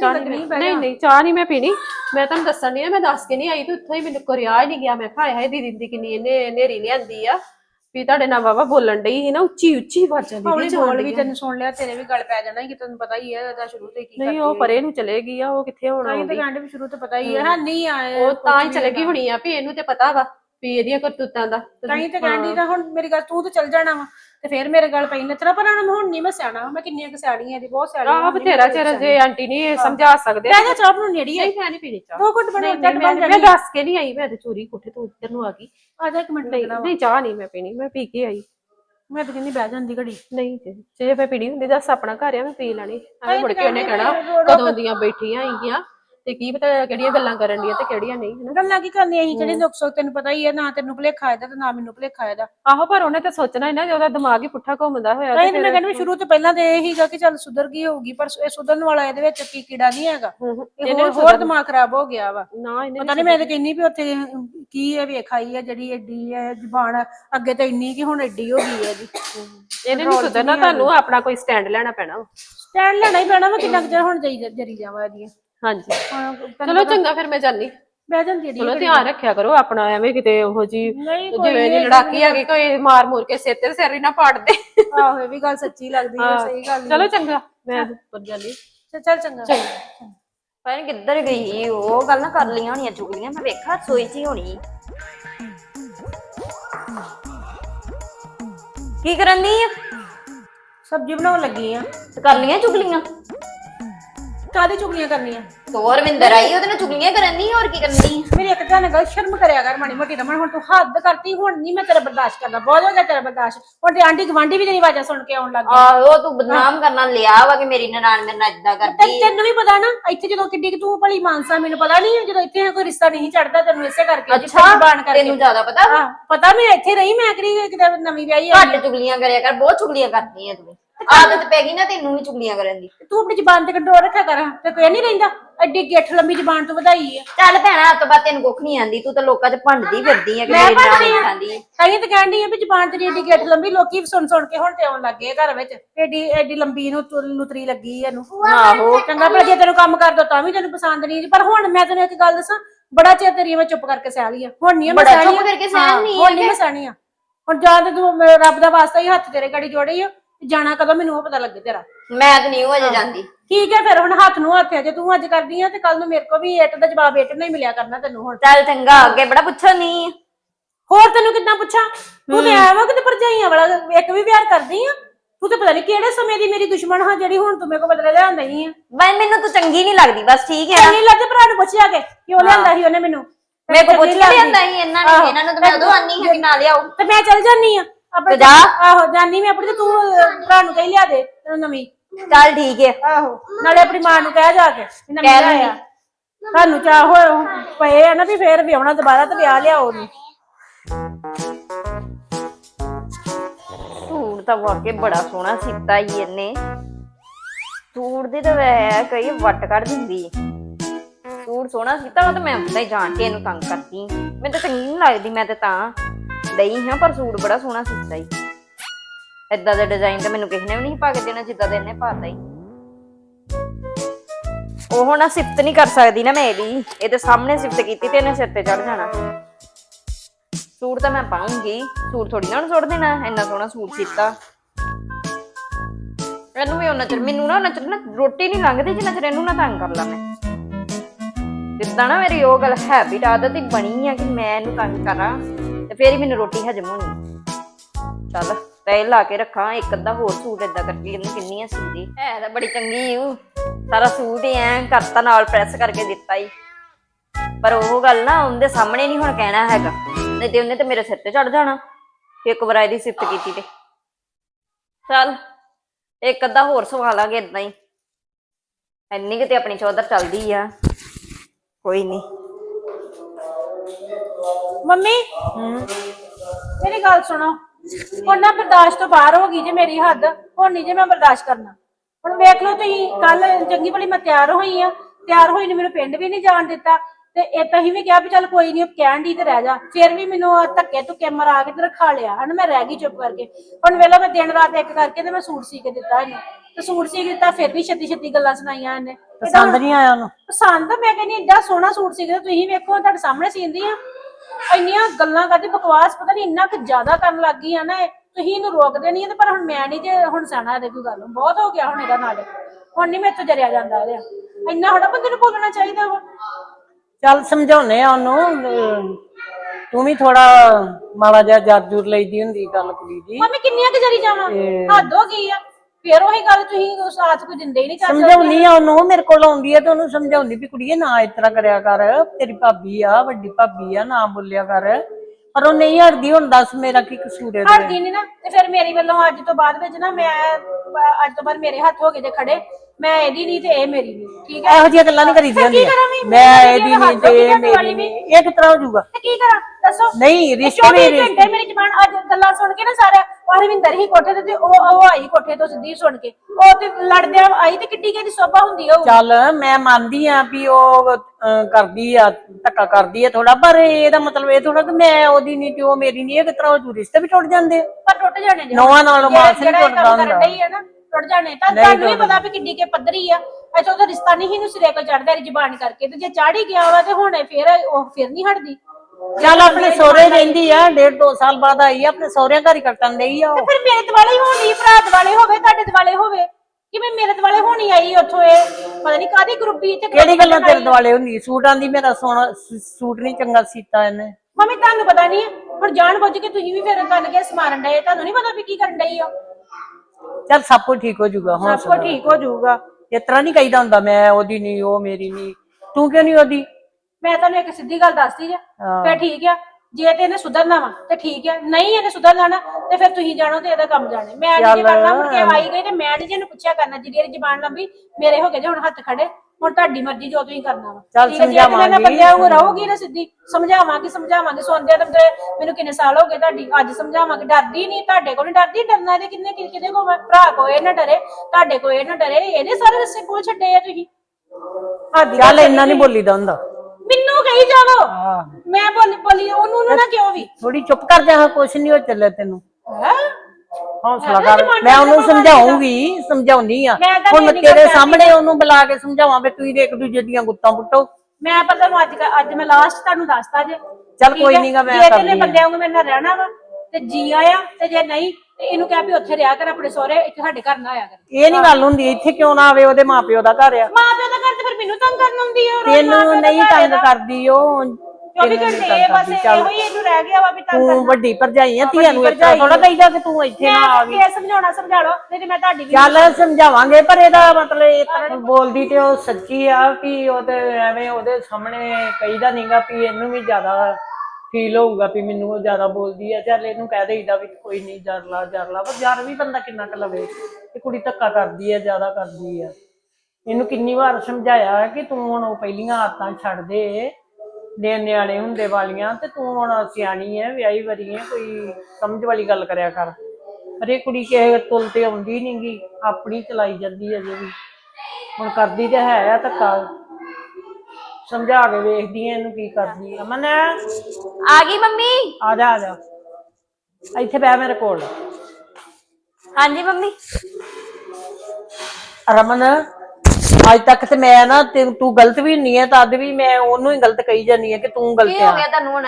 ਚਾਹ ਨਹੀਂ ਬਹਿ ਨਹੀਂ ਚਾਹ ਨਹੀਂ ਮੈਂ ਪੀਣੀ। ਮੈਂ ਤੁਹਾਨੂੰ ਦੱਸਣ ਨਹੀਂ ਆ ਮੈਂ ਦੱਸ ਕੇ ਨਹੀਂ ਆਈ ਤੇ ਉੱਥੋਂ ਹੀ ਮੈਨੂੰ ਕੋਰਿਆ ਹੀ ਨਹੀਂ ਗਿਆ। ਮੈਂ ਖਾਇਆ ਹੈ ਦੀਦੀ ਦੀ ਕਿੰਨੀ ਇਹਨੇ ਨੇਰੀ ਲਿਆਂਦੀ ਆ। ਵੀ ਤੁਹਾਡੇ ਨਾਲ ਵਾਵਾ ਬੋਲਣ ਡਈ ਸੀ ਨਾ ਉੱਚੀ ਉੱਚੀ ਆਵਾਜ਼ਾਂ ਦੀ ਹੌਲੀ ਬੋਲ ਵੀ ਤੈਨੂੰ ਸੁਣ ਲਿਆ ਤੇਰੇ ਵੀ ਗੱਲ ਪੈ ਜਾਣਾ ਕਿ ਤੈਨੂੰ ਪਤਾ ਹੀ ਹੈ ਇਹਦਾ ਸ਼ੁਰੂ ਤੋਂ ਹੀ ਕੀ ਨਹੀਂ ਉਹ ਪਰੇ ਨੂੰ ਚਲੇ ਗਈ ਆ ਉਹ ਕਿੱਥੇ ਹੋਣਾ ਤਾਂ ਹੀ ਤਾਂ ਗੰਢ ਵੀ ਸ਼ੁਰੂ ਤੋਂ ਪਤਾ ਹੀ ਹੈ ਹਾਂ। ਨਹੀਂ ਆਏ ਉਹ ਤਾਂ ਹੀ ਚਲੇ ਗਈ ਹੋਣੀ ਆ ਵੀ ਇਹਨੂੰ ਤੇ ਪਤਾ ਵਾ ਵੀ ਇਹਦੀਆਂ ਕਰਤੂਤਾਂ ਦਾ। ਤਾਂ ਹੀ। ਤਾਂ ਗੰਢੀ ਦਾ ਹੁਣ ਮੇਰੀ ਗੱਲ ਤੂੰ ਤਾਂ ਚੱਲ ਜਾਣਾ ਵਾ। ਤੇ ਫੇਰ ਮੇਰੇ ਗੱਲ ਪਈ ਨਤਰਾ ਪਰ ਹੁਣ ਹੁਣ ਨਹੀਂ ਮੈਂ ਸਿਆਣਾ ਮੈਂ ਕਿੰਨੀਆਂ ਕੁ ਸਿਆਣੀਆਂ ਇਹਦੀ ਬਹੁਤ ਸਿਆਣੀ ਆਹ ਬਥੇਰਾ ਚਿਰ ਜੇ ਆਂਟੀ ਨਹੀਂ ਸਮਝਾ ਸਕਦੇ। ਪਹਿਲਾਂ ਚਾਹ ਬਣਾਉਣੀ ਨੇੜੀ ਨਹੀਂ ਮੈਂ ਨਹੀਂ ਪੀਣੀ ਚਾਹ। ਦੋ ਘੁੱਟ ਬਣਾ ਨਹੀਂ, ਬਣ ਮੈਂ ਜਾਣੀ ਮੈਂ ਦੱਸ ਕੇ ਨਹੀਂ ਆਈ ਮੈਂ ਤੇ ਚੋਰੀ ਕੋਠੇ ਤੋਂ ਉੱਧਰ ਨੂੰ ਆ ਗਈ। ਆ ਜਾ ਇੱਕ ਮਿੰਟ ਲੱਗਣਾ ਨਹੀਂ ਚਾਹ ਨਹੀਂ ਮੈਂ ਪੀਣੀ ਮੈਂ ਪੀ ਕੇ ਆਈ। ਮੈਂ ਤਾਂ ਕਹਿੰਦੀ ਬਹਿ ਜਾਂਦੀ ਘੜੀ। ਨਹੀਂ ਜੀ, ਜੇ ਮੈਂ ਪੀਣੀ ਹੁੰਦੀ ਦੱਸ ਆਪਣਾ ਘਰ ਆ ਮੈਂ ਪੀ ਲੈਣੀ। ਐਵੇਂ ਮੁੜ ਕੇ ਉਹਨੇ ਤਾਂ ਕਹਿਣਾ ਕਦੋਂ ਦੀਆਂ ਬੈਠੀਆਂ ਆਈਆਂ ਤੇ ਕੀ ਪਤਾ ਕਿਹੜੀਆਂ ਗੱਲਾਂ ਕਰਨ ਦੀਆਂ ਤੇ ਕਿਹੜੀਆਂ ਨਹੀਂ ਹਨਾ? ਗੱਲਾਂ ਕੀ ਕਰਨੀਆਂ ਅਸੀਂ? ਕਿਹੜੀ ਦੁੱਖ ਸੁੱਖ ਤੈਨੂੰ ਪਤਾ ਹੀ ਹੈ ਨਾ ਤੈਨੂੰ ਭੁਲੇਖਾ ਇਹਦਾ ਤੇ ਨਾ ਮੈਨੂੰ ਭੁਲੇਖਾ ਇਹਦਾ ਆਹੋ ਪਰ ਉਹਨੇ ਤਾਂ ਸੋਚਣਾ ਹੀ ਨਾ ਜੇ ਉਹਦਾ ਦਿਮਾਗ ਹੀ ਪੁੱਠਾ ਘੁੰਮਦਾ ਹੋਇਆ ਤੇ ਮੈਂ ਕਹਿੰਦੀ ਸ਼ੁਰੂ ਤੋਂ ਪਹਿਲਾਂ ਤੇ ਇਹ ਹੀਗਾ ਕਿ ਚੱਲ ਸੁਧਰ ਗਈ ਹੋਊਗੀ ਪਰ ਇਹ ਸੁਧਰਨ ਵਾਲਾ ਇਹਦੇ ਵਿੱਚ ਕੀ ਕੀੜਾ ਨਹੀਂ ਹੈਗਾ। ਇਹ ਹੋਰ ਹੋਰ ਦਿਮਾਗ ਖਰਾਬ ਹੋ ਗਿਆ ਵਾ। ਨਾ ਇਹਨੇ ਪਤਾ ਨਹੀਂ ਮੈਂ ਤਾਂ ਕਹਿੰਨੀ ਵੀ ਉੱਥੇ ਕੀ ਹੈ ਵੇਖ ਆਈ ਹੈ ਜਿਹੜੀ ਐਡੀ ਹੈ ਜ਼ਬਾਨ ਅੱਗੇ ਤਾਂ ਇੰਨੀ ਕਿ ਹੁਣ ਐਡੀ ਹੋ ਗਈ ਹੈ ਇਹਦੀ ਇਹਨੇ ਨਹੀਂ ਸੁਧਰਨਾ ਤੁਹਾਨੂੰ ਆਪਣਾ ਕੋਈ ਸਟੈਂਡ ਲੈਣਾ ਪੈਣਾ ਵਾ। ਸਟੈਂਡ ਲੈਣਾ ਹੀ ਪੈਣਾ ਵਾ ਕਿੰਨਾ ਕੁ ਚਿਰ ਹੁਣ ਜਾਈ ਜਰੀ ਜਾਵਾ ਇਹਦੀਆਂ। ਹਾਂਜੀ। ਹੁਣ ਚਲੋ ਚੰਗਾ ਫਿਰ ਮੈਂ ਜਾਨੀ ਬਹਿ ਜਾਂਦੀ ਚਲੋ ਧਿਆਨ ਰੱਖਿਆ ਕਰੋ ਆਪਣਾ ਐਵੇਂ ਕਿਤੇ ਉਹ ਜੀ ਨਹੀਂ ਜਿਵੇਂ ਦੀ ਲੜਾਕੀ ਆ ਗਈ ਕੋਈ ਮਾਰ ਮੂਰ ਕੇ ਸਿਰ ਤੇ ਸਿਰ ਹੀ ਨਾ ਪਾੜ ਦੇ। ਆਹੋ ਇਹ ਵੀ ਗੱਲ ਸੱਚੀ ਲੱਗਦੀ ਹੈ ਸਹੀ ਗੱਲ ਚਲੋ ਚੰਗਾ ਮੈਂ ਉੱਪਰ ਜਾਨੀ ਚੱਲ ਚੱਲ ਚੰਗਾ। ਪਰ ਕਿੱਧਰ ਗਈ ਉਹ ਗੱਲ ਨਾ ਕਰ ਲੀਆਂ ਹੋਣੀਆਂ ਚੁਗਲੀਆਂ ਮੈਂ ਵੇਖਾ ਸੋਈ ਚ ਹੀ ਹੋਣੀ ਕੀ ਕਰਨ ਦੀ ਆ? ਸਬਜ਼ੀ ਬਣਾਉਣ ਲੱਗੀ ਆ। ਤੇ ਕਰ ਲੀਆਂ ਚੁਗਲੀਆਂ? ਕਾਦੀ ਚੁਗਲੀਆਂ ਕਰਨੀਆਂ? ਤੋ ਰਵਿੰਦਰ ਆਈ ਉਹਦੇ ਨਾਲ ਚੁਗਲੀਆਂ ਕਰਨ ਦੀ ਹੋਰ ਕੀ ਕਰਨੀ? ਮੇਰੀ ਇੱਕ ਤਾਂ ਗੱਲ ਸ਼ਰਮ ਕਰਿਆ ਕਰ ਮਾੜੀ ਮੋਟੀ ਰਮਣ ਹੁਣ ਤੂੰ ਹੱਦ ਕਰਤੀ ਹੁਣ ਨਹੀਂ ਮੈਂ ਤੇਰਾ ਬਰਦਾਸ਼ਤ ਕਰਦਾ ਬਹੁਤ ਹੋ ਗਿਆ ਤੇਰਾ ਬਰਦਾਸ਼ਤ। ਹੁਣ ਤੇ ਆਂਟੀ ਗਵਾਂਢੀ ਵੀ ਤੇਰੀ ਆਵਾਜ਼ਾਂ ਸੁਣ ਕੇ ਆਉਣ ਲੱਗ ਗਈ ਆਹੋ ਤੂੰ ਬਦਨਾਮ ਕਰਨਾ ਲਿਆ ਵਾ ਕਿ ਮੇਰੀ ਨਨਾਣ ਮੇਰੇ ਨਾਲ ਇਦਾਂ ਕਰਦੀ ਤੈਨੂੰ ਵੀ ਪਤਾ ਨਾ ਇੱਥੇ ਜਦੋਂ ਕਿੱਡੀ ਕੁ ਤੂੰ ਭਲੀ ਮਾਨਸਾ ਮੈਨੂੰ ਪਤਾ ਨਹੀਂ ਜਦੋਂ ਇੱਥੇ ਕੋਈ ਰਿਸ਼ਤਾ ਨਹੀਂ ਚੜਦਾ ਤੈਨੂੰ ਇਸੇ ਕਰਕੇ ਅੱਛਾ ਜ਼ਬਾਨ ਕਰਕੇ। ਤੈਨੂੰ ਜ਼ਿਆਦਾ ਪਤਾ? ਆਹ, ਪਤਾ ਮੈਂ ਇੱਥੇ ਰਹੀ ਮੈਂ ਕਿਹੜੀ ਕਿਤੇ ਨਵੀਂ ਵਿਆਹੀ ਆ। ਘੱਟ ਚੁਗਲੀਆਂ ਕਰਿਆ ਕਰ ਬਹੁਤ ਚੁਗਲੀਆਂ ਕਰਦੀ ਆ ਤੂੰ। ਆਦਤ ਪੈ ਗਈ ਨਾ ਤੈਨੂੰ ਵੀ ਚੁਗਲੀਆਂ ਕਰਨ ਦੀ। ਤੂੰ ਆਪਣੀ ਜ਼ਬਾਨ ਤੇ ਕੰਟਰੋਲ ਰੱਖਿਆ ਕਰ ਤੇ ਕੋਈ ਨਹੀਂ ਰਹਿੰਦਾ? ਐਡੀ ਗਿੱਠ ਲੰਬੀ ਜ਼ਬਾਨ ਤੋਂ ਵਧਾਈ ਆ। ਚੱਲ ਭੈਣਾ ਅੱਜ ਤੋਂ ਬਾਅਦ ਤੈਨੂੰ ਕੁੱਖ ਨਹੀਂ ਆਂਦੀ ਤੂੰ ਤਾਂ ਲੋਕਾਂ 'ਚ ਭੰਡਦੀ ਫਿਰਦੀ ਆ ਕਿ ਮੈਂ ਮੇਰੇ ਨਾਲ ਭੰਡਦੀ ਆ। ਖਾਂਦੀ। ਤਾਈਂ ਤਾਂ ਕਹਿੰਦੀ ਆ ਵੀ ਜ਼ਬਾਨ ਤੇਰੀ ਐਡੀ ਗਿੱਠ ਲੰਬੀ ਲੋਕੀ ਸੁਣ ਸੁਣ ਕੇ ਹੁਣ ਤੇ ਆਉਣ ਲੱਗੇ ਆ ਘਰ ਵਿੱਚ। ਐਡੀ ਐਡੀ ਲੰਬੀ ਨੂੰ ਤੁ- ਲੁਤਰੀ ਲੱਗੀ ਇਹਨੂੰ। ਆਹੋ ਚੰਗਾ ਭਲਾ ਜੇ ਤੈਨੂੰ ਕੰਮ ਕਰ ਦੋ ਤਾਂ ਵੀ ਤੈਨੂੰ ਪਸੰਦ ਨਹੀਂ ਪਰ ਹੁਣ ਮੈਂ ਤੈਨੂੰ ਇੱਕ ਗੱਲ ਦੱਸਾਂ ਬੜਾ ਚਿਰ ਤੇਰੀ ਮੈਂ ਚੁੱਪ ਕਰਕੇ ਸਹਿ ਲਈ ਆ। ਹੁਣ ਨਹੀਂ ਮੈਂ ਬੜਾ ਸਹਿਣੀ ਚੁੱਪ ਆ। ਕਰਕੇ ਸਹਿਣ ਹੁਣ ਨਹੀਂ ਮੈਂ ਸਹਿਣੀ ਆ। ਹੁਣ ਜਾਂ ਤੇ ਤੂੰ ਮੈਂ ਰੱਬ ਦਾ ਵਾਸਤਾ ਹੀ ਹੱਥ ਤੇਰੇ ਗੜੀ ਜੋੜੇ ਆ। ਜਾਣਾ ਕਦੋਂ ਮੈਨੂੰ ਉਹ ਪਤਾ ਲੱਗੇ ਤੇਰਾ? ਮੈਂ ਤਾਂ ਨਹੀਂ ਹੋ ਅਜੇ ਜਾਂਦੀ। ਠੀਕ ਹੈ ਫਿਰ ਹੁਣ ਹੱਥ ਨੂੰ ਹੱਥ ਹੈ ਜੇ ਤੂੰ ਅੱਜ ਕਰਦੀ ਆ ਤੇ ਕੱਲ ਨੂੰ ਮੇਰੇ ਕੋ ਵੀ ਇੱਟ ਦਾ ਜਵਾਬ ਇੱਟ ਨਹੀਂ ਮਿਲਿਆ ਕਰਨਾ ਤੈਨੂੰ ਹੁਣ। ਚੱਲ ਚੰਗਾ ਅੱਗੇ ਬੜਾ ਪੁੱਛੋ ਨਹੀਂ ਹੋਰ ਤੈਨੂੰ ਕਿੱਦਾਂ ਪੁੱਛਾਂ? ਤੂੰ ਤੇ ਆਇਆ ਵਾ ਕਿਤੇ ਭਰਜਾਈਆਂ ਵਾਲਾ ਇੱਕ ਵੀ ਪਿਆਰ ਕਰਦੀ ਆ? ਤੂੰ ਤੇ ਪਤਾ ਨਹੀਂ ਕਿਹੜੇ ਸਮੇਂ ਦੀ ਮੇਰੀ ਦੁਸ਼ਮਣ ਹਾਂ ਜਿਹੜੀ ਹੁਣ ਤੂੰ ਮੇਰੇ ਕੋ ਬਦਲਾ ਲਿਆਂਦਾ ਹੀ ਆ। ਬਈ ਮੈਨੂੰ ਤੂੰ ਚੰਗੀ ਨਹੀਂ ਲੱਗਦੀ ਬਸ ਠੀਕ ਹੈ ਨਹੀਂ ਲੱਗਦੇ ਭਰਾ ਨੂੰ ਪੁੱਛਿਆ ਕੇ ਕਿਉਂ ਲਿਆਂਦਾ ਸੀ ਉਹਨੇ ਮੈਨੂੰ? ਮੇਰੇ ਕੋ ਪੁੱਛ। ਲਿਆਂਦਾ ਸੀ ਇਹਨਾਂ ਨੇ। ਇਹਨਾਂ ਨੂੰ ਤਾਂ ਮੈਂ ਉਦੋਂ ਆਨੀ ਹਾਂ ਕਿ ਨਾ ਲਿਆਓ ਤੇ ਮੈਂ ਚੱਲ ਜਾਨੀ ਆ। ਆਪਣੇ ਤੇ ਜਾ। ਆਹੋ ਜਾਨੀ ਮੈਂ ਆਪਣੀ ਤੇ ਤੂੰ ਅਹ, ਭਰਾ ਨੂੰ ਕਹੀ ਲਿਆ ਦੇ ਤੈਨੂੰ ਨਵੀਂ। ਚੱਲ ਠੀਕ ਹੈ ਆਹੋ ਨਾਲੇ ਆਪਣੀ ਮਾਂ ਨੂੰ ਕਹਿ ਜਾ ਕੇ ਵੀ ਨਵੀਂ ਕਹਿ ਲਿਆਇਆ ਤੁਹਾਨੂੰ ਚਾਹ ਹੋਏ ਪਏ ਆ ਨਾ ਵੀ ਫੇਰ ਵਿਆਹਣਾ ਦੁਬਾਰਾ ਤੇ ਵਿਆਹ ਲਿਆਓ ਉਹਨੂੰ। ਸੂਟ ਤਾਂ ਵਾਕੇ ਬੜਾ ਸੋਹਣਾ ਸੀਤਾ ਹੀ ਇਹਨੇ। ਸੂਟ ਦੀ ਤਾਂ ਵੈ ਕਈ ਵੱਟ ਕੱਢ ਦਿੰਦੀ। ਸੂਟ ਸੋਹਣਾ ਸੀਤਾ ਵਾ ਤਾਂ ਮੈਂ ਉਦਾਂ ਹੀ ਜਾਣ ਕੇ ਇਹਨੂੰ ਤੰਗ ਕਰਦੀ। ਮੈਨੂੰ ਤਾਂ ਚੰਗੀ ਨਹੀਂ ਲੱਗਦੀ ਮੈਂ ਤੇ ਤਾਂ। ਲਈ ਹਾਂ, ਪਰ ਸੂਟ ਬੜਾ ਸੋਹਣਾ ਸੀਤਾ ਹੀ ਏਦਾਂ ਦਾ ਡਿਜ਼ਾਈਨ ਤਾਂ ਮੈਨੂੰ ਕਿਸੇ ਨੇ ਵੀ ਨਹੀਂ ਪਾ ਕੇ ਦੇਣਾ, ਜਿੱਦਾਂ ਦੇ ਇਹਨੇ ਪਾਤਾ ਹੀ ਉਹ ਨਾ ਸਿਫਤ ਨਹੀਂ ਕਰ ਸਕਦੀ ਨਾ ਮੈਂ ਇਹਦੀ। ਇਹਦੇ ਸਾਹਮਣੇ ਸਿਫਤ ਕੀਤੀ ਤੇ ਇਹਨੇ ਸਿਰ ਤੇ ਚੜ ਜਾਣਾ। ਸੂਟ ਤਾਂ ਮੈਂ ਪਾਉਂਗੀ ਸੂਟ ਥੋੜੀ ਨਾ ਸੁੱਟ ਦੇਣਾ, ਇੰਨਾ ਸੋਹਣਾ ਸੂਟ ਸੀਤਾ। ਇਹਨੂੰ ਵੀ ਉਹਨਾਂ ਚਿਰ, ਮੈਨੂੰ ਨਾ ਉਹਨਾਂ ਚਿਰ ਨਾ ਰੋਟੀ ਨਹੀਂ ਲੰਘਦੀ, ਜਿੰਨਾ ਚਿਰ ਇਹਨੂੰ ਨਾ ਤੰਗ ਕਰ ਲਾਂ ਮੈਂ। ਜਿੱਦਾਂ ਨਾ ਮੇਰੀ ਉਹ ਗੱਲ ਹੈਬਿਟ ਆਦਤ ਹੀ ਬਣੀ ਆ ਕਿ ਮੈਂ ਇਹਨੂੰ ਤੰਗ ਕਰਾਂ। ਫੇਰ ਹੀ ਮੈਨੂੰ ਰੋਟੀ ਹਜਮ ਹੋਣੀ ਚੱਲ ਤੈ ਲਾ ਕੇ ਰੱਖਾਂ ਇੱਕ ਅੱਧਾ ਹੋਰ ਸੂਟ ਏਦਾਂ ਕਰਕੇ ਇਹਨੂੰ ਕਿੰਨੀ ਆ ਸਿੰਦੀ ਹੈ ਤਾਂ ਬੜੀ ਚੰਗੀ ਊ। ਸਾਰਾ ਸੂਟ ਹੀ ਐਂ ਕਰਤਾ ਨਾਲ ਪ੍ਰੈਸ ਕਰਕੇ ਦਿੱਤਾ ਹੀ ਪਰ ਉਹ ਗੱਲ ਨਾ ਉਹਦੇ ਸਾਹਮਣੇ ਨਹੀਂ ਹੁਣ ਕਹਿਣਾ ਹੈਗਾ। ਨਹੀਂ ਤੇ ਉਹਨੇ ਤੇ ਮੇਰੇ ਸਿਰ ਤੇ ਚੜ ਜਾਣਾ ਇੱਕ ਵਾਰ ਇਹਦੀ ਸਿਫਤ ਕੀਤੀ ਤੇ। ਚੱਲ ਇੱਕ ਅੱਧਾ ਹੋਰ ਸਵਾ ਲਾਂਗੇ ਇਦਾਂ ਹੀ ਇੰਨੀ ਕਿਤੇ ਆਪਣੀ ਚੌਧਰ ਚੱਲਦੀ ਆ। ਕੋਈ ਨਹੀਂ ਮੰਮੀ? ਮੇਰੀ ਗੱਲ ਸੁਣੋ। ਹੁਣ ਨਾ ਬਰਦਾਸ਼ਤ ਤੋਂ ਬਾਹਰ ਹੋ ਗਈ ਜੇ ਮੇਰੀ ਹੱਦ। ਹੁਣ ਨਹੀਂ ਜੇ ਮੈਂ ਬਰਦਾਸ਼ਤ ਕਰਨਾ। ਹੁਣ ਵੇਖ ਲਓ ਤੁਸੀਂ ਕੱਲ ਚੰਗੀ ਭਲੀ ਮੈਂ ਤਿਆਰ ਹੋਈ ਆ। ਤਿਆਰ ਹੋਈ ਨੇ ਮੈਨੂੰ ਪਿੰਡ ਵੀ ਨਹੀਂ ਜਾਣ ਦਿੱਤਾ। ਤੇ ਇਹ ਤਾਂ ਹੀ ਵੀ ਕਿਹਾ ਵੀ ਚੱਲ ਕੋਈ ਨਹੀਂ ਕਹਿਣ ਦੀ ਤੇ ਰਹਿ ਜਾ। ਫਿਰ ਵੀ ਮੈਨੂੰ ਆਹ ਧੱਕੇ ਧੁੱਕੇ ਮਰਾ ਕੇ ਤੇ ਰਖਾ ਲਿਆ। ਹਨ ਮੈਂ ਰਹਿ ਗਈ ਚੁੱਪ ਕਰਕੇ। ਹੁਣ ਵੇਲਾ ਮੈਂ ਦਿਨ ਰਾਤ ਇੱਕ ਕਰਕੇ ਤੇ ਮੈਂ ਸੂਟ ਸੀ ਕੇ ਦਿੱਤਾ ਇਹਨੂੰ। ਤੇ ਸੂਟ ਸੀ ਕੇ ਦਿੱਤਾ ਫਿਰ ਵੀ ਛੱਤੀ ਛੱਤੀ ਗੱਲਾਂ ਸੁਣਾਈਆਂ ਇਹਨੇ। ਪਸੰਦ ਨਹੀਂ ਆਇਆ ਉਹਨੂੰ? ਪਸੰਦ ਮੈਂ ਕਹਿੰਦੀ ਏਡਾ ਸੋਹਣਾ ਸੂਟ ਸੀ ਕਿ ਤੁਸੀਂ ਵੇਖੋ ਤੁਹਾਡੇ ਸਾਹਮਣੇ ਸੀਂਦੀ ਆ। ਇੰਨੀਆਂ ਗੱਲਾਂ ਕਰਦੀ ਬਕਵਾਸ ਪਤਾ ਨਹੀਂ ਇੰਨਾ ਕੁ ਜ਼ਿਆਦਾ ਕਰਨ ਲੱਗ ਗਈ ਆ ਨਾ ਇਹ। ਤੁਸੀਂ ਇਹਨੂੰ ਰੋਕਦੇ ਨਹੀਂ ਤੇ ਪਰ ਹੁਣ ਮੈਂ ਨਹੀਂ ਜੇ ਹੁਣ ਸਹਿਣਾ ਇਹਦੇ ਕੋਈ ਗੱਲ। ਬਹੁਤ ਹੋ ਗਿਆ ਹੁਣ ਇਹਦਾ ਨਾਲ। ਹੁਣ ਨਹੀਂ ਮੈਥੋਂ ਜਰਿਆ ਜਾਂਦਾ ਇਹਦੇ ਇੰਨਾ ਹੜਾ ਬੰਦੇ ਨੂੰ ਬੋਲਣਾ ਚਾਹੀਦਾ ਵਾ। ਚੱਲ ਸਮਝਾਉਨੇ ਆ ਉਹਨੂੰ ਤੂੰ ਵੀ ਥੋੜਾ ਮਾੜਾ ਜਿਹਾ ਜਰ ਜੁਰ ਲਈਦੀ ਹੁੰਦੀ ਗੱਲ ਕੁੜੀ ਦੀ। ਮੰਮੀ ਕਿੰਨੀਆਂ ਕੁ ਜਰੀ ਜਾਵਾਂ? ਹੱਦ ਹੋ ਗਈ ਆ। ਫੇਰ ਉਹੀ ਗੱਲ ਤੁਸੀਂ ਉਸ ਸਾਥ ਕੋਈ ਦਿੰਦੇ ਹੀ ਨਹੀਂ ਚੱਲ ਸਮਝਾਉਣੀ ਆ ਉਹਨੂੰ ਮੇਰੇ ਕੋਲ ਆਉਂਦੀ ਆ ਤੇ ਉਹਨੂੰ ਸਮਝਾਉਂਦੀ ਵੀ ਕੁੜੀਏ ਨਾ ਇਸ ਤਰ੍ਹਾਂ ਕਰਿਆ ਕਰ ਤੇਰੀ ਭਾਬੀ ਆ ਵੱਡੀ ਭਾਬੀ ਆ ਨਾ ਬੋਲਿਆ ਕਰ ਪਰ ਉਹ ਨਹੀਂ ਹਟਦੀ ਹੁਣ ਦੱਸ ਮੇਰਾ ਕੀ ਕਸੂਰ ਹੈ ਇਹਦੇ? ਹਟਦੀ ਨਹੀਂ ਨਾ ਤੇ ਫਿਰ ਮੇਰੀ ਵੱਲੋਂ ਅੱਜ ਤੋਂ ਬਾਅਦ ਵਿੱਚ ਨਾ ਮੈਂ ਅਹ ਅੱਜ ਤੋਂ ਬਾਅਦ ਮੇਰੇ ਹੱਥ ਹੋ ਗਏ ਜੇ ਖੜੇ ਮੈਂ ਇਹਦੀ ਨਹੀਂ ਤੇ ਇਹ ਮੇਰੀ ਨਹੀਂ ਠੀਕ ਹੈ? ਇਹੋ ਜਿਹੀਆਂ ਗੱਲਾਂ ਨਹੀਂ ਕਰੀ ਦੀਆਂ ਕਰਾਂ ਵੀ? ਮੈਂ ਮੇਰੀ ਇਹਦੀ ਹੱਦ ਨਹੀਂ ਹੋ ਤੇ ਇਹ ਮੇਰੀ ਨਹੀਂ ਇਹ ਕਿਸ ਤਰ੍ਹਾਂ ਹੋ ਜਾਊਗਾ? ਤੇ ਕੀ ਕਰਾਂ? ਦੱਸੋ। ਨਹੀਂ ਰਿਸ਼ਤੇ 24 ਵੀ ਘੰਟੇ ਮੇਰੀ ਜ਼ਬਾਨ ਅੱਜ ਗੱਲਾਂ ਸੁਣ ਕੇ ਨਾ ਸਾਰਾ ਉਹ ਹਰਵਿੰਦਰ ਹੀ ਕੋਠੇ ਤੇ ਤੇ ਉਹ ਉਹ ਆਈ ਕੋਠੇ ਤੋਂ ਸਿੱਧੀ ਸੁਣ ਕੇ। ਉਹ ਤੇ ਲੜਦਿਆਂ ਆਈ ਤੇ ਕਿੱਡੀ ਕਿਹਦੀ ਸੋਭਾ ਹੁੰਦੀ ਹੋਊ। ਚੱਲ ਮੈਂ ਮੰਨਦੀ ਆ ਵੀ ਉਹ ਅਹ, ਕਰਦੀ ਆ ਧੱਕਾ ਕਰਦੀ ਆ ਥੋੜਾ ਪਰ ਇਹਦਾ ਮਤਲਬ ਇਹ ਥੋੜਾ ਕਿ ਮੈਂ ਉਹਦੀ ਨਹੀਂ ਤੇ ਉਹ ਮੇਰੀ ਨਹੀਂ ਇਹ ਉਹ ਜੂ? ਰਿਸ਼ਤੇ ਵੀ ਟੁੱਟ ਜਾਂਦੇ ਆ। ਪਰ ਟੁੱਟ ਜਾਣੇ ਜੇ ਨੌਵਾਂ ਨਾਲ ਮਾਸ ਨੀ ਜਿਹੜਾ ਇਹ ਟੁੱਟਦਾ ਕਰਨ ਹੁੰਦਾ। ਡਈ ਆ ਨਾ ਟੁੱਟ ਜਾਣੇ ਤਾਂ ਨਹੀਂ ਤੁਹਾਨੂੰ ਵੀ ਟੁੱਟਦਾ। ਪਤਾ ਵੀ ਕਿੱਡੀ ਕੇ ਪੱਧਰੀ ਆ। ਅੱਛਾ ਉਹਦਾ ਰਿਸ਼ਤਾ ਨਹੀਂ ਇਹਨੂੰ ਸਿਰੇ ਕੋ ਚੜਦਾ ਇਹਦੀ ਜ਼ਬਾਨ ਕਰਕੇ। ਤੇ ਜੇ ਚਾੜ ਹੀ ਗਿਆ ਵਾ ਤੇ ਹੁਣ ਫੇਰ ਉਹ ਫੇਰ ਨਹੀਂ ਹਟਦੀ। ਚੱਲ ਆਪਣੇ ਸਹੁਰੇ ਰਹਿੰਦੀ ਆ ਡੇਢ ਦੋ ਸਾਲ ਬਾਅਦ ਆਈ ਆ ਆਪਣੇ ਸਹੁਰਿਆਂ ਘਰ ਹੀ ਕੱਟਣ ਡਈ ਆ ਉਹ। ਫਿਰ ਮੇਰੇ ਦਿਵਾਲੇ ਹੋਣੀ ਭਰਾ ਦਿਵਾਲੇ ਹੋਵੇ ਤੁਹਾਡੇ ਦਿਵਾਲੇ ਹੋਵੇ। ਕਿਵੇਂ ਮੇਰੇ ਦਿਵਾਲੇ ਹੋਣੀ ਆਈ ਉੱਥੋਂ ਇਹ? ਪਤਾ ਨਹੀਂ ਕਾਦੀ ਗਰੁੱਪੀ ਤੇ ਕਿਹੜੀ ਗੱਲਾਂ ਤੇਰੇ ਦੁਆਲੇ ਹੁੰਦੀ ਸੂਟਾਂ ਦੀ ਮੇਰਾ ਸੋਹਣਾ ਸ- ਸੂਟ ਨਹੀਂ ਚੰਗਾ ਸੀਤਾ ਇਹਨੇ। ਮੰਮੀ ਤੁਹਾਨੂੰ ਪਤਾ ਨਹੀਂ ਹੁਣ ਜਾਣ ਬੁੱਝ ਕੇ ਤੁਸੀਂ ਵੀ ਫਿਰ ਕੰਨ ਕੇ ਸਮਾਰਨ ਡਏ? ਤੁਹਾਨੂੰ ਨਹੀਂ ਪਤਾ ਵੀ ਕੀ ਕਰਨ ਡਈ ਹੋ ਚੱਲ ਸਭ ਕੁਝ ਠੀਕ ਹੋ ਜਾਊਗਾ ਹੁਣ ਸਭ ਕੁਝ ਠੀਕ ਹੋ ਜਾਊਗਾ। ਇਸ ਤਰ੍ਹਾਂ ਨਹੀਂ ਕਹੀਦਾ ਹੁੰਦਾ ਮੈਂ ਉਹਦੀ ਨਹੀਂ ਉਹ ਮੇਰੀ ਨਹੀਂ ਤੂੰ ਕਿਉਂ ਨਹੀਂ ਉਹਦੀ? ਮੈਂ ਤੁਹਾਨੂੰ ਇੱਕ ਸਿੱਧੀ ਗੱਲ ਦੱਸਦੀ ਜੇ ਹਾਂ। ਫਿਰ ਠੀਕ ਆ। ਜੇ ਤੇ ਇਹਨੇ ਸੁਧਰਨਾ ਵਾ ਤੇ ਠੀਕ ਆ। ਨਹੀਂ ਇਹਨੇ ਸੁਧਰਨਾ ਨਾ ਤੇ ਫਿਰ ਤੁਸੀਂ ਜਾਣੋ ਤੇ ਇਹਦਾ ਕੰਮ ਜਾਣੇ। ਮੈਂ ਨਹੀਂ ਜੇ ਚੱਲ। ਕਰਨਾ ਮੁੜ ਕੇ ਆਈ ਗਈ ਤੇ ਮੈਂ ਨਹੀਂ ਜਿਹਨੂੰ ਪੁੱਛਿਆ ਕਰਨਾ ਜਿਹੜੀ ਇਹਦੀ ਜ਼ਬਾਨ ਲੰਬੀ ਮੇਰੇ ਹੋ ਗਏ ਜੇ ਹੁਣ ਹੱਥ ਖੜੇ। ਹੁਣ ਤੁਹਾਡੀ ਮਰਜ਼ੀ ਜੋ ਤੁਸੀਂ ਕਰਨਾ ਵਾ। ਚੱਲ ਠੀਕ ਹੈ, ਜੇ ਮੈਂ ਸਮਝਾਵਾਂਗੀ। ਬੰਦਿਆਂ ਨੂੰ ਰਹੂਗੀ ਨਾ ਸਿੱਧੀ। ਸਮਝਾਵਾਂਗੀ ਸਮਝਾਵਾਂਗੀ। ਸੁਣਦੇ ਤਾਂ ਤੇ ਮੈਨੂੰ ਕਿੰਨੇ ਸਾਲ ਹੋ ਗਏ ਤੁਹਾਡੀ ਅੱਜ ਸਮਝਾਵਾਂਗੀ। ਡਰਦੀ ਨਹੀਂ ਤੁਹਾਡੇ ਕੋਲ ਨਹੀਂ ਡਰਦੀ। ਡਰਨਾ ਇਹਦੇ ਕਿੰਨੇ ਕਿ- ਕਿਹਦੇ ਕੋਲ ਵਾ? ਭਰਾ ਕੋ ਇਹ ਨਾ ਡਰੇ ਤੁਹਾਡੇ ਕੋ ਇਹ ਨਾ ਡਰੇ। ਇਹਦੇ ਸਾਰੇ ਰਸੇ ਕੋਲ ਛੱਡੇ ਆ ਤੁਸੀਂ। ਹੱਦ ਹੀ ਚੱਲ ਇੰਨਾ ਨਹੀਂ ਬੋਲੀਦਾ ਹੁੰਦਾ। ਮੈਨੂੰ ਕਹੀ ਜਾਵੋ। ਹਾਂ। ਮੈਂ ਬੋਲੀ ਬੋਲੀ ਉਹਨੂੰ ਨਾ ਕਿਉਂ ਵੀ? ਥੋੜੀ ਚੁੱਪ ਕਰ ਜਾ ਕੁਛ ਨਹੀਂ ਹੋ ਚੱਲਿਆ ਤੈਨੂੰ। ਹੈਂ? ਹੌਸਲਾ ਕਰ ਮੈਂ ਉਹਨੂੰ ਸਮਝਾਉਂਗੀ ਸਮਝਾਉਣੀ ਆ ਹੁਣ ਤੇਰੇ। ਸਾਹਮਣੇ ਉਹਨੂੰ ਬੁਲਾ ਕੇ ਸਮਝਾਵਾਂ ਵੀ ਤੁਸੀਂ ਇੱਕ ਦੂਜੇ ਦੀਆਂ ਗੁੱਤਾਂ ਪੁੱਟੋ ਮੈਂ ਪਤਾ ਨੂੰ ਅੱਜ ਅੱਜ ਮੈਂ ਲਾਸਟ ਤੁਹਾਨੂੰ ਦੱਸਤਾ ਜੇ ਚੱਲ ਕੋਈ ਹੈ? ਨੀ ਗਾ, ਮੈਂ ਜੇ ਕਰਦੀ ਤੇਨੇ ਹਾਂ। ਬੰਦਿਆਂ ਨੂੰ ਮੇਰੇ ਨਾਲ ਰਹਿਣਾ ਵਾ ਤੇ ਜੀ ਆਇਆ ਤੇ ਜੇ ਨਹੀਂ ਤੇ ਇਹਨੂੰ ਕਹਿ ਵੀ ਉੱਥੇ ਰਿਹਾ ਕਰ ਆਪਣੇ ਸਹੁਰੇ ਇੱਥੇ ਸਾਡੇ ਘਰ ਨਾ ਆਇਆ ਕਰ ਇਹ ਨਹੀਂ ਗੱਲ ਹੁੰਦੀ ਇੱਥੇ ਕਿਉਂ ਨਾ ਆਵੇ ਉਹਦੇ ਮਾਪਿਓ ਦਾ ਘਰ ਆ ਮਾਂ ਪਿਓ ਦਾ ਘਰ ਤੇ ਫਿਰ ਮੈਨੂੰ ਤੰਗ ਕਰਨ ਆਉਂਦੀ ਆ ਤੈਨੂੰ ਨਹੀਂ ਤੰਗ। ਕਰਦੀ ਉਹ 24 ਘੰਟੇ ਇਹ ਬਸ ਇਹੋ ਹੀ ਇਹਨੂੰ ਰਹਿ ਗਿਆ ਵਾ ਵੀ ਤੰਗ ਤੂੰ ਕਰਨਾ। ਵੱਡੀ ਭਰਜਾਈ ਆ ਹਾਂ, ਧੀਆਂ ਨੂੰ ਵੱਡੀ ਇੱਥੇ ਥੋੜਾ ਭਰਜਾਈ ਕਹੀਦਾ ਕਿ ਤੂੰ ਇੱਥੇ ਨਾ ਆ ਮੈਂ ਗਈ ਕੀ ਸਮਝਾਉਣਾ ਸਮਝਾ ਲਓ ਨਹੀਂ ਤੇ ਮੈਂ ਤੁਹਾਡੀ ਵੀ ਚੱਲ ਸਮਝਾਵਾਂਗੇ ਪਰ ਇਹਦਾ ਮਤਲਬ ਇਹ ਤਰ੍ਹਾਂ ਨੀ ਬੋਲਦੀ ਤੇ ਉਹ ਸੱਚੀ ਆ ਕਿ ਉਹ ਤੇ ਐਵੇਂ ਉਹਦੇ ਸਾਹਮਣੇ ਕਹੀਦਾ ਨਹੀਂਗਾ ਵੀ ਇਹਨੂੰ ਵੀ ਜ਼ਿਆਦਾ ਫੀਲ ਹੋਊਗਾ ਵੀ ਮੈਨੂੰ ਉਹ ਜ਼ਿਆਦਾ ਬੋਲਦੀ ਆ। ਚੱਲ ਇਹਨੂੰ ਕਹਿ ਦੇਈਦਾ ਵੀ ਕੋਈ ਨਹੀਂ ਜਰ ਲਾ ਜਰ ਲਾ। ਪਰ ਜਰ ਵੀ ਬੰਦਾ ਕਿੰਨਾ ਕੁ ਲਵੇ ਇਹ ਕੁੜੀ ਧੱਕਾ ਕਰਦੀ ਆ ਜ਼ਿਆਦਾ ਕਰਦੀ ਆ। ਇਹਨੂੰ ਕਿੰਨੀ ਵਾਰ ਸਮਝਾਇਆ ਕਿ ਤੂੰ ਹੁਣ ਉਹ ਪਹਿਲੀਆਂ ਆਦਤਾਂ ਛੱਡ ਦੇ। ਦੇ ਨਿਆਣੇ ਹੁੰਦੇ ਵਾਲੀਆਂ ਤੇ ਤੂੰ ਹੁਣ ਸਿਆਣੀ ਐ ਵਿਆਹੀ ਵਰੀ ਐ ਕੋਈ ਸਮਝ ਵਾਲੀ ਗੱਲ ਕਰਿਆ ਕਰ। ਇਹ ਕੁੜੀ ਕਿਸੇ ਤੁਲ ਤੇ ਆਉਂਦੀ ਨਹੀਂਗੀ ਆਪਣੀ ਚਲਾਈ ਜਾਂਦੀ ਅਜੇ ਵੀ ਹੁਣ ਕਰਦੀ ਤੇ ਹੈ ਆ ਧੱਕਾ। ਸਮਝਾ ਕੇ ਵੇਖਦੀ ਐ ਇਹਨੂੰ ਕੀ ਕਰਦੀ ਆ ਅਮਨ ਆ ਗਈ ਮੰਮੀ? ਆ ਜਾ ਆ ਜਾ। ਇੱਥੇ ਬਹਿ ਮੇਰੇ ਕੋਲ। ਹਾਂਜੀ ਮੰਮੀ। ਰਮਨ ਅੱਜ ਤੱਕ ਤੇ ਮੈਂ ਨਾ ਤੇ ਤੂੰ ਗਲਤ ਵੀ ਨਹੀਂ ਹੈ ਤਦ ਵੀ ਮੈਂ ਉਹਨੂੰ ਹੀ ਗਲਤ ਕਹੀ ਜਾਨੀ ਹੈ ਕਿ ਤੂੰ ਗਲਤ ਕੀ ਹੋ ਆ। ਗਿਆ ਤੁਹਾਨੂੰ ਹੁਣ।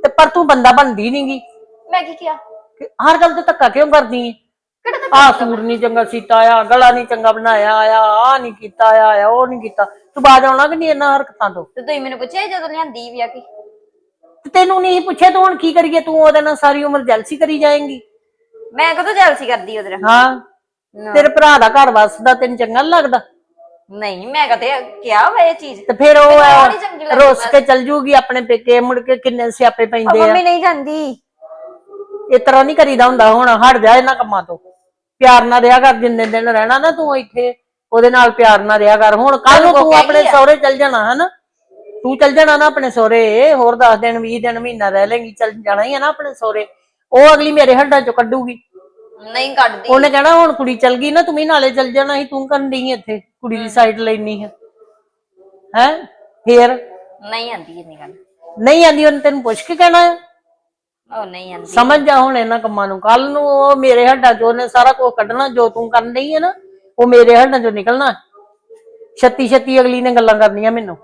ਤੇ ਪਰ ਤੂੰ ਬੰਦਾ ਬਣਦੀ ਨਹੀਂਗੀ ਮੈਂ ਕੀ ਕਿਹਾ? ਹਰ ਗੱਲ ਤੇ ਧੱਕਾ ਕਿਉਂ ਕਰਦੀ ਹੈ ਕਿਹੜਾ ਤਾਂ ਆਹ ਸੂਟ ਨਹੀਂ ਚੰਗਾ ਸੀਤਾ ਆ ਗਲਾ ਨਹੀਂ ਚੰਗਾ ਬਣਾਇਆ ਆ ਆ ਨਹੀਂ ਕੀਤਾ ਆ ਆ ਉਹ ਨਹੀਂ ਕੀਤਾ। ਤੂੰ ਬਾਜ ਆਉਣਾ ਕਿ ਨਹੀਂ ਇਹਨਾਂ ਹਰਕਤਾਂ ਤੋਂ? ਤੇ ਤੁਸੀਂ ਮੈਨੂੰ ਪੁੱਛਿਆ ਸੀ ਜਦੋਂ ਲਿਆਂਦੀ ਵੀ ਆ ਕਿ? ਤੇ ਤੈਨੂੰ ਨਹੀਂ ਪੁੱਛਿਆ ਤੂੰ ਹੁਣ ਕੀ ਕਰੀਏ? ਤੂੰ ਉਹਦੇ ਨਾਲ ਸਾਰੀ ਉਮਰ ਜੈਲਸੀ ਕਰੀ ਜਾਏਂਗੀ। ਮੈਂ ਕਦੋਂ ਜੈਲਸੀ ਕਰਦੀ ਉਹਦੇ ਨਾਲ? ਹਾਂ। ਤੇਰੇ ਭਰਾ ਦਾ ਘਰ ਵਸਦਾ ਤੈਨੂੰ ਚੰਗਾ ਨੀ ਲੱਗਦਾ? ਨਹੀਂ ਮੈਂ ਕਦੇ ਕਿਹਾ ਵਾ ਇਹ ਚੀਜ਼। ਤੇ ਫਿਰ ਉਹ ਚੰਗੀ ਲੱਗਦੀ ਰੁੱਸ ਕੇ ਚਲ ਜੂਗੀ ਆਪਣੇ ਪੇਕੇ ਮੁੜ ਕੇ ਕਿੰਨੇ ਸਿਆਪੇ ਪੈਂਦੇ ਆ ਮੰਮੀ ਨਹੀਂ ਜਾਂਦੀ। ਇਸ ਤਰ੍ਹਾਂ ਨਹੀਂ ਕਰੀਦਾ ਹੁੰਦਾ ਹੁਣ ਹਟ ਜਾ ਇਹਨਾਂ ਕੰਮਾਂ ਤੋਂ। ਪਿਆਰ ਨਾਲ ਰਿਹਾ ਕਰ ਜਿੰਨੇ ਦਿਨ ਰਹਿਣਾ ਨਾ ਤੂੰ ਇੱਥੇ ਉਹਦੇ ਨਾਲ ਪਿਆਰ ਨਾਲ ਰਿਹਾ ਕਰ। ਹੁਣ ਕੱਲ ਨੂੰ ਤੂੰ ਆਪਣੇ ਸਹੁਰੇ ਚਲ ਜਾਣਾ ਹਨਾ? ਤੂੰ ਚਲ ਜਾਣਾ ਨਾ ਆਪਣੇ ਸਹੁਰੇ ਹੋਰ 10 ਦਿਨ 20 ਦਿਨ ਮਹੀਨਾ ਰਹਿ ਲੇਂਗੀ ਚਲ ਜਾਣਾ ਹੀ ਹੈ ਨਾ ਆਪਣੇ ਸਹੁਰੇ। ਉਹ ਅਗਲੀ ਮੇਰੇ ਹੱਡਾਂ ਚੋਂ ਕੱਢੂਗੀ। ਨਹੀਂ ਕੱਢਦੀ। ਉਹਨੇ ਕਹਿਣਾ ਹੁਣ ਕੁੜੀ ਚਲ ਗਈ ਨਾ ਤੂੰ ਵੀ ਨਾਲੇ ਚਲ ਜਾਣਾ ਸੀ ਤੂੰ ਕਰਨ ਡਈ ਇੱਥੇ ਕੁੜੀ ਦੀ ਸਾਈਡ ਲੈਣੀ ਹੈ ਹੈ? ਫੇਰ? ਨਹੀਂ ਆਂਦੀ ਇੰਨੀ ਗੱਲ। ਨਹੀਂ ਆਂਦੀ ਉਹਨੇ ਤੈਨੂੰ ਪੁੱਛ ਕੇ ਕਹਿਣਾ ਹੈ ਉਹ ਨਹੀਂ ਆਂਦੀ। ਸਮਝ ਜਾ ਹੁਣ ਇਹਨਾਂ ਕੰਮਾਂ ਨੂੰ। ਕੱਲ ਨੂੰ ਉਹ ਮੇਰੇ ਹੱਡਾਂ ਚੋਂ ਉਹਨੇ ਸਾਰਾ ਕੁਝ ਕੱਢਣਾ ਜੋ ਤੂੰ ਕਰਨ ਡਈ ਹੈ ਨਾ ਉਹ ਮੇਰੇ ਹੱਡਾਂ ਚੋਂ ਨਿਕਲਣਾ। ਛੱਤੀ ਛੱਤੀ ਅਗਲੀ ਨੇ ਗੱਲਾਂ ਕਰਨੀਆਂ ਮੈਨੂੰ।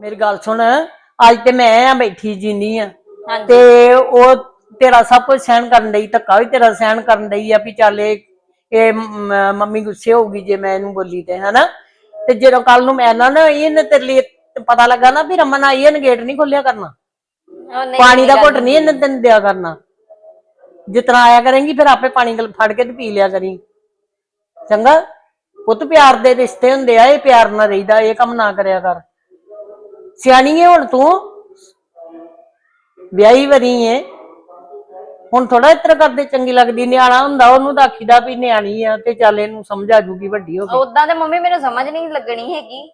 ਮੇਰੀ ਗੱਲ ਸੁਣ ਅੱਜ ਤੇ ਮੈਂ ਆ ਬੈਠੀ ਜੀਨੀ ਆ ਹਾਂਜੀ। ਤੇ ਉਹ ਤੇਰਾ ਸਭ ਕੁਝ ਸਹਿਣ ਕਰਨ ਡਈ ਧੱਕਾ ਵੀ ਤੇਰਾ ਸਹਿਣ ਕਰਨ ਡਈ ਆ ਵੀ ਚੱਲ ਇਹ ਮੰਮੀ ਗੁੱਸੇ ਹੋਊਗੀ ਜੇ ਮੈਂ ਇਹਨੂੰ ਬੋਲੀ ਤੇ ਹਨਾ? ਤੇ ਜਦੋਂ ਕੱਲ ਨੂੰ ਮੈਂ ਨਾ ਨਾ ਇਹਨੇ ਤੇਰੇ ਲਈ ਪਤਾ ਲੱਗਾ ਨਾ ਵੀ ਰਮਨ ਆਈ ਇਹਨੇ ਗੇਟ ਨਹੀਂ ਖੋਲਿਆ ਕਰਨਾ। ਪਾਣੀ ਦਾ ਘੁੱਟ ਨਹੀਂ ਇਹਨੇ ਤੈਨੂੰ ਦਿਆ ਕਰਨਾ। ਜਿਤਨਾ ਆਇਆ ਕਰੇਂਗੀ ਫਿਰ ਆਪੇ ਪਾਣੀ ਗਲ ਫੜ ਕੇ ਤੇ ਪੀ ਲਿਆ ਕਰੀ। ਚੰਗਾ? ਪੁੱਤ ਪਿਆਰ ਦੇ ਰਿਸ਼ਤੇ ਹੁੰਦੇ ਆ ਇਹ ਪਿਆਰ ਨਾਲ ਰਹੀਦਾ ਇਹ ਕੰਮ ਨਾ ਕਰਿਆ ਕਰ। ਸਿਆਣੀ ਏ ਹੁਣ ਤੂੰ? ਵਿਆਹੀ ਵਰੀ ਏ। ਹੁਣ ਥੋੜਾ ਇਤਰ ਕਰਦੇ ਚੰਗੀ ਲੱਗਦੀ ਨਿਆਣਾ ਹੁੰਦਾ ਉਹਨੂੰ ਤਾਂ ਆਖੀਦਾ ਵੀ ਨਿਆਣੀ ਆ ਤੇ ਚੱਲ ਇਹਨੂੰ ਸਮਝ ਆ ਜੂਗੀ ਵੱਡੀ ਹੋ ਕੇ ਉਦਾਂ ਤੇ ਮੰਮੀ ਮੈਨੂੰ ਸਮਝ ਨਹੀਂ ਲੱਗਣੀ ਹੈਗੀ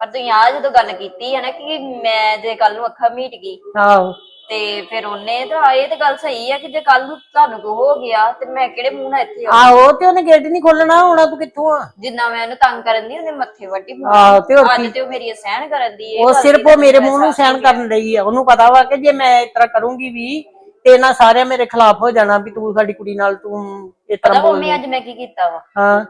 ਪਰ ਤੁਸੀਂ ਆ ਜਦੋਂ ਗੱਲ ਕੀਤੀ ਹੈ ਨਾ ਕਿ ਮੈਂ ਜੇ ਕੱਲ ਨੂੰ ਅੱਖਾਂ ਮੀਟ ਗਈ ਆਹੋ। ਤੇ ਫਿਰ ਉਹਨੇ ਤਾਂ ਇਹ ਤੇ ਗੱਲ ਸਹੀ ਹੈ ਕਿ ਜੇ ਕੱਲ ਨੂੰ ਤੁਹਾਨੂੰ ਕੋ ਹੋ ਗਿਆ ਤੇ ਮੈਂ ਕਿਹੜੇ ਮੂੰਹ ਨਾਲ ਇੱਥੇ ਆਉਂ ਆਹੋ ਤੇ ਉਹਨੇ ਗੇਟ ਨਹੀਂ ਖੋਲਣਾ ਹੋਣਾ ਤੂੰ ਕਿੱਥੋਂ ਆ? ਜਿੰਨਾ ਮੈਂ ਉਹਨੂੰ ਤੰਗ ਕਰਨ ਦੀ ਉਹਨੇ ਮੱਥੇ ਵੱਟੀ ਆਹੋ ਤੇ ਹੋਰ ਅੱਜ ਤੇ ਉਹ ਮੇਰੀ ਸਹਿਣ ਕਰਨ ਦੀ ਇਹ ਉਹ ਗੱਲ ਸਿਰਫ ਦੀ ਉਹ ਮੇਰੇ ਮੈਂ ਮੂੰਹ ਨੂੰ ਸਹਿਣ ਕਰਨ ਰਹੀ ਆ ਉਹਨੂੰ ਪਤਾ ਵਾ ਕਿ ਜੇ ਮੈਂ ਇਸ ਤਰ੍ਹਾਂ ਕਰੂੰਗੀ ਵੀ ਤੇ ਇਹਨਾਂ ਸਾਰਿਆਂ ਮੇਰੇ ਖਿਲਾਫ ਹੋ ਜਾਣਾ ਵੀ ਤੂੰ ਸਾਡੀ ਕੁੜੀ ਨਾਲ ਤੂੰ ਇਸ ਪਤਾ ਤਰ੍ਹਾਂ ਬੋਲ ਮੰਮੀ ਅੱਜ ਮੈਂ ਕੀ ਕੀਤਾ ਵਾ? ਹਾਂ।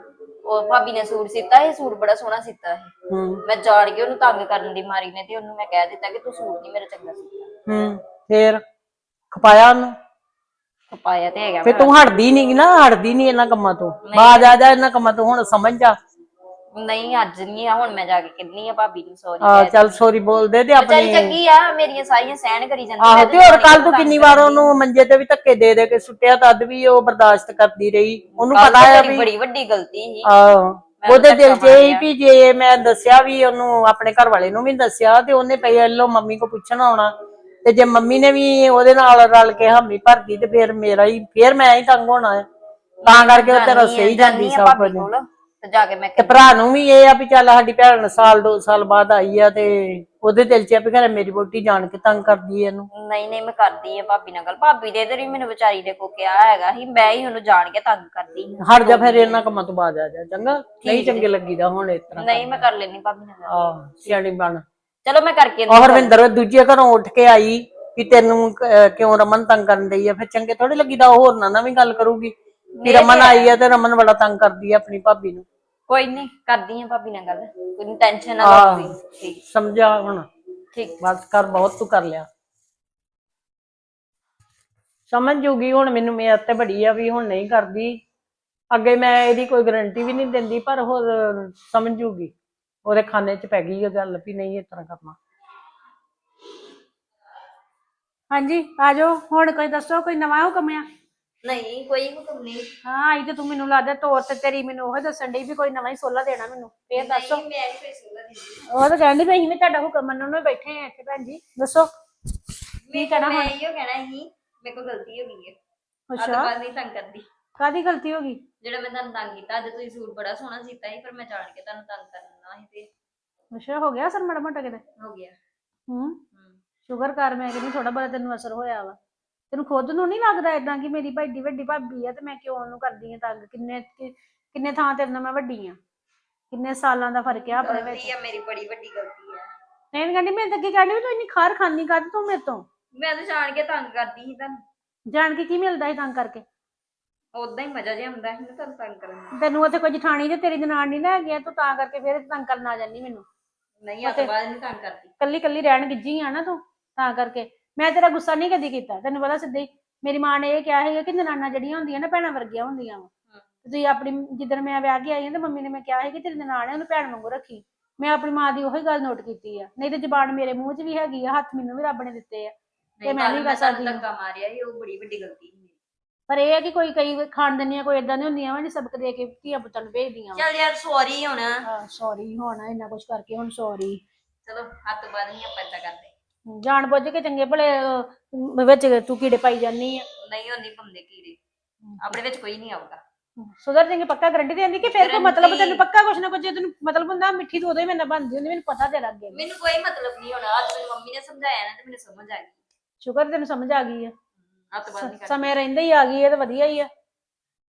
ਉਹ ਭਾਬੀ ਨੇ ਸੂਟ ਸੀਤਾ ਇਹ ਸੂਟ ਬੜਾ ਸੋਹਣਾ ਸੀਤਾ ਇਹ ਹੂੰ। ਮੈਂ ਜਾੜ ਕੇ ਉਹਨੂੰ ਤੰਗ ਕਰਨ ਦੀ ਮਾਰੀ ਨੇ ਤੇ ਉਹਨੂੰ ਮੈਂ ਕਹਿ ਦਿੱਤਾ ਕਿ ਤੂੰ ਸੂਟ ਨਹੀਂ ਮੇਰਾ ਚੰਗਾ ਸੀਤਾ। ਹੂੰ ਫੇਰ ਖਪਾਇਆ ਉਹਨੂੰ? ਪਾਇਆ ਤੇ ਹੈਗਾ ਫੇ ਤੂੰ ਹਟਦੀ ਨਹੀਂ ਨਾ ਹਟਦੀ ਨਹੀਂ ਇਹਨਾਂ ਕੰਮਾਂ ਤੋਂ। ਬਾਜ ਆ ਜਾ ਇਹਨਾਂ ਕੰਮਾਂ ਤੋਂ ਹੁਣ ਸਮਝ ਜਾ। ਨਹੀਂ ਅੱਜ ਨਹੀਂ ਆ ਹੁਣ ਮੈਂ ਜਾ ਕੇ ਕਿੰਨੀ ਆ ਭਾਬੀ ਨੂੰ ਸੌਰੀ ਆ ਚੱਲ ਸੋਰੀ ਬੋਲ ਦੇ ਤੇ ਵਿਚਾਰੀ ਆਪਣੀ ਚੰਗੀ ਆ ਮੇਰੀਆਂ ਸਾਰੀਆਂ ਸਹਿਣ ਕਰੀ ਜਾਂਦੀ ਆਹੋ ਤੇ ਹੋਰ ਕੱਲ ਤੂੰ ਕਿੰਨੀ ਵਾਰ ਉਹਨੂੰ ਮੰਜੇ ਤੇ ਵੀ ਧੱਕੇ ਦੇ ਦੇ ਕੇ ਸੁੱਟਿਆ ਤਦ ਵੀ ਉਹ ਬਰਦਾਸ਼ਤ ਕਰਦੀ ਰਹੀ। ਉਹਨੂੰ ਪਤਾ ਤਾਂ ਹੈ ਵੀ ਬੜੀ ਵੱਡੀ ਗਲਤੀ ਸੀ। ਆਹੋ ਉਹਦੇ ਦਿਲ 'ਚ ਇਹ ਸੀ ਵੀ ਜੇ ਮੈਂ ਦੱਸਿਆ ਵੀ ਉਹਨੂੰ ਆਪਣੇ ਘਰ ਵਾਲੇ ਨੂੰ ਵੀ ਦੱਸਿਆ ਤੇ ਉਹਨੇ ਪਹਿਲਾਂ ਮੰਮੀ ਕੋ ਪੁੱਛਣਾ ਆਉਣਾ। ਤੇ ਜੇ ਮੰਮੀ ਨੇ ਵੀ ਉਹਦੇ ਨਾਲ ਰਲ ਕੇ ਹਾਮੀ ਭਰਦੀ ਤੇ ਫਿਰ ਮੇਰਾ ਹੀ ਫਿਰ ਮੈਂ ਹੀ ਤੰਗ ਹੋਣਾ ਹੈ ਤਾਂ ਕਰਕੇ ਉਹ ਤੇਰਾ ਸਹੀ ਜਾਂਦੀ ਸਭ ਕੁਝ। ਤੇ ਜਾ ਕੇ ਮੈਂ ਤੇ ਭਰਾ ਨੂੰ ਵੀ ਇਹ ਆ ਵੀ ਚੱਲ ਸਾਡੀ ਭੈਣ ਸਾਲ ਦੋ ਸਾਲ ਬਾਅਦ ਆਈ ਆ ਤੇ ਉਹਦੇ ਦਿਲ 'ਚ ਆ ਵੀ ਘਰੇ ਮੇਰੀ ਵੋਟੀ ਜਾਣ ਕੇ ਤੰਗ ਕਰਦੀ ਐ ਇਹਨੂੰ। ਨਹੀਂ ਨਹੀਂ ਮੈਂ ਕਰਦੀ ਆ ਭਾਬੀ ਨਾਲ ਗੱਲ। ਭਾਬੀ ਦੇ ਤੇ ਵੀ ਮੈਨੂੰ ਵਿਚਾਰੀ ਦੇ ਕੋ ਕਿਹਾ ਹੈਗਾ ਸੀ ਮੈਂ ਹੀ ਉਹਨੂੰ ਜਾਣ ਕੇ ਤੰਗ ਕਰਦੀ ਸੀ। ਹਟ ਜਾ ਫਿਰ ਇਹਨਾਂ ਕੰਮਾਂ ਤੋਂ ਬਾਅਦ ਆ ਜਾ ਚੰਗਾ? ਨਹੀਂ ਚੰਗੇ ਲੱਗੀਦਾ ਹੁਣ ਇਸ ਤਰ੍ਹਾਂ ਨਹੀਂ ਮੈਂ ਕਰ ਲੈਣੀ ਭਾਬੀ ਨਾਲ ਗੱਲ। ਆਹ ਸਿਆਣੀ ਬਣ। ਚਲੋ ਮੈਂ ਕਰਕੇ ਉਹ ਹਰਵਿੰਦਰ ਦੂਜੇ ਘਰੋਂ ਉੱਠ ਕੇ ਆਈ ਕਿ ਤੈਨੂੰ ਅਹ, ਕਿਉਂ ਰਮਨ ਤੰਗ ਕਰਨ ਡਈ ਆ? ਫਿਰ ਚੰਗੇ ਥੋੜੀ ਲੱਗੀਦਾ ਉਹ ਹੋਰ ਨਾ ਵੀ ਗੱਲ ਕਰੂਗੀ। ਕਿ ਰਮਨ ਆਈ ਆ ਤੇ ਰਮਨ ਬੜਾ ਤੰਗ ਕਰਦੀ ਆ ਆਪਣੀ ਭਾਬੀ ਨੂੰ। ਕੋਈ ਨਹੀਂ ਕਰਦੀ ਆ ਭਾਬੀ ਨਾਲ ਗੱਲ। ਕੋਈ ਟੈਨਸ਼ਨ ਨਾ। ਲਓ ਤੁਸੀਂ। ਠੀਕ। ਸਮਝਾ ਹੁਣ। ਠੀਕ। ਬਸ ਕਰ ਬਹੁਤ ਤੂੰ ਕਰ ਲਿਆ। ਸਮਝ ਜੂਗੀ ਹੁਣ ਮੈਨੂੰ ਮੇਰੇ ਤੇ ਬੜੀ ਆ ਵੀ ਹੁਣ ਨਹੀਂ ਕਰਦੀ। ਅੱਗੇ ਮੈਂ ਇਹਦੀ ਕੋਈ ਗਾਰੰਟੀ ਵੀ ਨਹੀਂ ਦਿੰਦੀ ਪਰ ਹੋਰ ਸਮਝ ਜੂਗੀ। ਉਹਦੇ ਖਾਨੇ 'ਚ ਪੈ ਗਈ ਇਹ ਗੱਲ ਵੀ ਨਹੀਂ ਇਸ ਤਰ੍ਹਾਂ ਕਰਨਾ। ਹਾਂਜੀ ਆ ਜਾਓ। ਹੁਣ ਕੋਈ ਦੱਸੋ ਕੋਈ ਨਵਾਂ ਹੁਕਮ ਆ? ਨਹੀਂ ਕੋਈ ਹੁਕਮ ਨਹੀਂ। ਹਾਂ ਆਈ ਤੇ ਤੂੰ ਮੈਨੂੰ ਲੱਗਦਾ ਤੋਰ ਤੇ ਤੇਰੀ ਮੈਨੂੰ ਉਹ ਦੱਸਣ ਡਈ ਵੀ ਕੋਈ ਨਵਾਂ ਹੀ ਸੋਲਾ ਦੇਣਾ ਮੈਨੂੰ। ਫੇਰ ਦੱਸੋ। ਮੈਂ ਨਹੀਂ ਕੋਈ ਸੁਣਦਾ ਦੀਦੀ ਉਹ ਤਾਂ ਕਹਿੰਦੀ ਵੀ ਤੁਹਾਡਾ ਹੁਕਮ ਮੰਨਣ ਨੂੰ ਬੈਠੇ ਆ ਇੱਥੇ ਭੈਣ ਜੀ। ਦੱਸੋ। ਕੀ ਕਹਿਣਾ ਮੈਂ ਇਹੋ ਕਹਿਣਾ ਸੀ ਮੇਰੇ ਕੋਲ ਗਲਤੀ ਹੋ ਗਈ ਹੈ। ਅੱਛਾ। ਬਾਅਦ ਨਹੀਂ ਤੰਗ ਕਰਦੀ। ਕਾਦੀ ਗਲਤੀ ਹੋ ਗਈ? ਜਿਹੜਾ ਮੈਂ ਤੁਹਾਨੂੰ ਤੰਗ ਕੀਤਾ ਅੱਜ ਤੁਸੀਂ ਸੂਟ ਬੜਾ ਸੋਹਣਾ ਸੀਤਾ ਸੀ ਪਰ ਮੈਂ ਜਾਣ ਕੇ ਤੁਹਾਨੂੰ ਤੰਗ ਕਰਨਾ ਸੀ ਤੇ ਅੱਛਾ ਹੋ ਗਿਆ ਸਰ ਮਾੜਾ ਮੋਟਾ ਕਿਤੇ? ਹੋ ਗਿਆ। ਹੂੰ। ਹਮ। ਸ਼ੁਕਰ ਕਰ ਮੈਂ ਕਹਿੰਦੀ ਥੋੜਾ ਬੜਾ ਤੈਨੂੰ ਅਸਰ ਹੋਇਆ ਵਾ। ਤੈਨੂੰ ਖੁਦ ਨੂੰ ਨਹੀਂ ਲੱਗਦਾ ਇਦਾਂ ਕਿ ਮੇਰੀ ਵੱਡੀ ਵੱਡੀ ਭਾਬੀ ਆ ਤੇ ਮੈਂ ਕਿਉਂ ਉਹਨੂੰ ਕਰਦੀ ਆ ਤੰਗ? ਕਿੰਨੇ ਕਿੰਨੇ ਥਾਂ ਤੇਰੇ ਨਾਲ ਮੈਂ ਵੱਡੀ ਆ? ਕਿੰਨੇ ਸਾਲਾਂ ਦਾ ਫ਼ਰਕ ਆ ਆਪਣੇ ਵਿੱਚ? ਗਲਤੀ ਆ ਮੇਰੀ ਬੜੀ ਵੱਡੀ ਗਲਤੀ ਹੈ ਨਹੀਂ ਕਹਿੰਦੀ ਮੈਂ ਤਾਂ ਅੱਗੇ ਕਹਿੰਦੀ ਵੀ ਤੂੰ ਇੰਨੀ ਖਾਰ ਖਾਨੀ ਕਰ ਤੂੰ ਮੇਰੇ ਤੋਂ? ਮੈਂ ਤਾਂ ਜਾਣ ਕੇ ਤੰਗ ਕਰਦੀ ਸੀ ਤੁਹਾਨੂੰ। ਜਾਣ ਕੇ ਕੀ ਮਿਲਦਾ ਸੀ ਤੰਗ ਕਰਕੇ? ਉਦਾਂ ਹੀ ਮਜ਼ਾ ਜਿਹਾ ਆਉਂਦਾ ਸੀ ਨਾ ਤੁਹਾਨੂੰ ਤੰਗ ਕਰਨ ਦਾ ਤੈਨੂੰ ਉੱਥੇ ਕੋਈ ਜਠਾਣੀ ਤੇ ਤੇਰੀ ਜਨਾਨੀ ਨਾ ਹੈਗੀ ਆ ਤੂੰ ਤਾਂ ਕਰਕੇ ਫਿਰ ਤੰਗ ਕਰਨ ਆ ਜਾਂਦੀ ਮੈਨੂੰ। ਨਹੀਂ ਅੱਜ ਤੋਂ ਬਾਅਦ ਨਹੀਂ ਤੰਗ ਕਰਦੀ। ਕੱਲੀ ਕੱਲੀ ਰਹਿਣ ਗਿੱਜੀ ਆ ਨਾ ਤੂੰ ਤਾਂ ਕਰਕੇ। ਮੈਂ ਤੇਰਾ ਗੁੱਸਾ ਨਹੀਂ ਕਦੀ ਕੀਤਾ। ਤੈਨੂੰ ਪਤਾ ਸਿੱਧੇ ਹੀ ਮੇਰੀ ਮਾਂ ਨੇ ਇਹ ਕਿਹਾ ਹੈਗਾ ਕਿ ਨਨਾਨਾ ਜਿਹੜੀਆਂ ਹੁੰਦੀਆਂ ਨਾ ਭੈਣਾਂ ਵਰਗੀਆਂ ਹੁੰਦੀਆਂ ਵਾ। ਤੁਸੀਂ ਆਪਣੀ ਜਿੱਦਣ ਮੈਂ ਵਿਆਹ ਕੇ ਆਈ ਹਾਂ ਤੇ ਮੰਮੀ ਨੇ ਮੈਂ ਕਿਹਾ ਹੈ ਕਿ ਤੇਰੀ ਨਨਾਣ ਹੈ ਉਹਨੂੰ ਭੈਣ ਵਾਂਗੂ ਰੱਖੀ। ਮੈਂ ਆਪਣੀ ਮਾਂ ਦੀ ਉਹੀ ਗੱਲ ਨੋਟ ਕੀਤੀ ਆ। ਨਹੀਂ ਤੇ ਜ਼ਬਾਨ ਮੇਰੇ ਮੂੰਹ 'ਚ ਵੀ ਹੈਗੀ ਆ ਹੱਥ ਮੈਨੂੰ ਵੀ ਰੱਬ ਨੇ ਦਿੱਤੇ ਆ। ਤੇ ਮੈਂ ਨਹੀਂ ਕਰ ਸਕਦੀ ਧੱਕਾ ਮਾਰਿਆ ਸੀ ਉਹ ਬੜੀ ਵੱਡੀ ਗਲਤੀ ਸੀ ਮੇਰੀ। ਪਰ ਇਹ ਹੈ ਕਿ ਕੋਈ ਕਈ ਖਾਨਦਾਨੀਆਂ ਕੋਈ ਇਦਾਂ ਦੀਆਂ ਹੁੰਦੀਆਂ ਵਾ ਜੇ ਸਬਕ ਦੇ ਕੇ ਧੀਆਂ ਪੁੱਤਾਂ ਨੂੰ ਭੇਜਦੀਆਂ ਚੱਲ ਯਾਰ ਸੌਰੀ ਹੁਣ। ਵਾ ਸੌਰੀ ਹੁਣ ਇੰਨਾ ਕੁਝ ਕਰਕੇ ਹੁਣ ਸੌਰੀ ਚਲੋ ਤੋਂ ਬਾਅਦ ਨਹੀਂ ਆਪਾਂ ਏਦਾਂ ਕਰਦੇ। ਜਾਣ ਬੁੱਝ ਕੇ ਚੰਗੇ ਭਲੇ ਅਹ, ਵਿੱਚ ਤੂੰ ਕੀੜੇ ਪਾਈ ਜਾਨੀ ਆ। ਨਹੀਂ ਉਹ ਨਹੀਂ ਪੰਦੇ ਕੀੜੇ। ਆਪਣੇ ਵਿੱਚ ਕੋਈ ਨਹੀਂ ਆਊਗਾ। ਸੁਧਰ ਜਾਏਂਗੇ ਪੱਕਾ ਗਰੰਟੀ ਦੇਂਦੀ ਕਿ ਫਿਰ ਕੋਈ ਮਤਲਬ Guarantee। ਤੈਨੂੰ ਪੱਕਾ ਕੁਛ ਨਾ ਕੁਛ ਜੇ ਤੈਨੂੰ ਮਤਲਬ ਹੁੰਦਾ ਮਿੱਠੀ ਤੂੰ ਉਦੋਂ ਹੀ ਮੇਰੇ ਨਾਲ ਬਣਦੀ ਹੁੰਦੀ ਮੈਨੂੰ ਪਤਾ ਤੇ ਲੱਗ ਗਿਆ ਮੈਨੂੰ ਕੋਈ ਮਤਲਬ ਨਹੀਂ ਹੋਣਾ ਅੱਜ ਮੇਰੀ ਮੰਮੀ ਨੇ ਸਮਝਾਇਆ ਨਾ ਤੇ ਮੈਨੂੰ ਸਮਝ ਆ ਗਈ। ਸ਼ੁਕਰ ਤੈਨੂੰ ਸਮਝ ਆ ਗਈ ਆ। ਅੱਜ ਤੋਂ ਬਾਅਦ ਨਹੀਂ ਕਰਦੀ ਸਮੇਂ ਰਹਿੰਦੇ ਹੀ ਆ ਗਈ ਇਹ ਤਾਂ ਵਧੀਆ ਹੀ ਆ।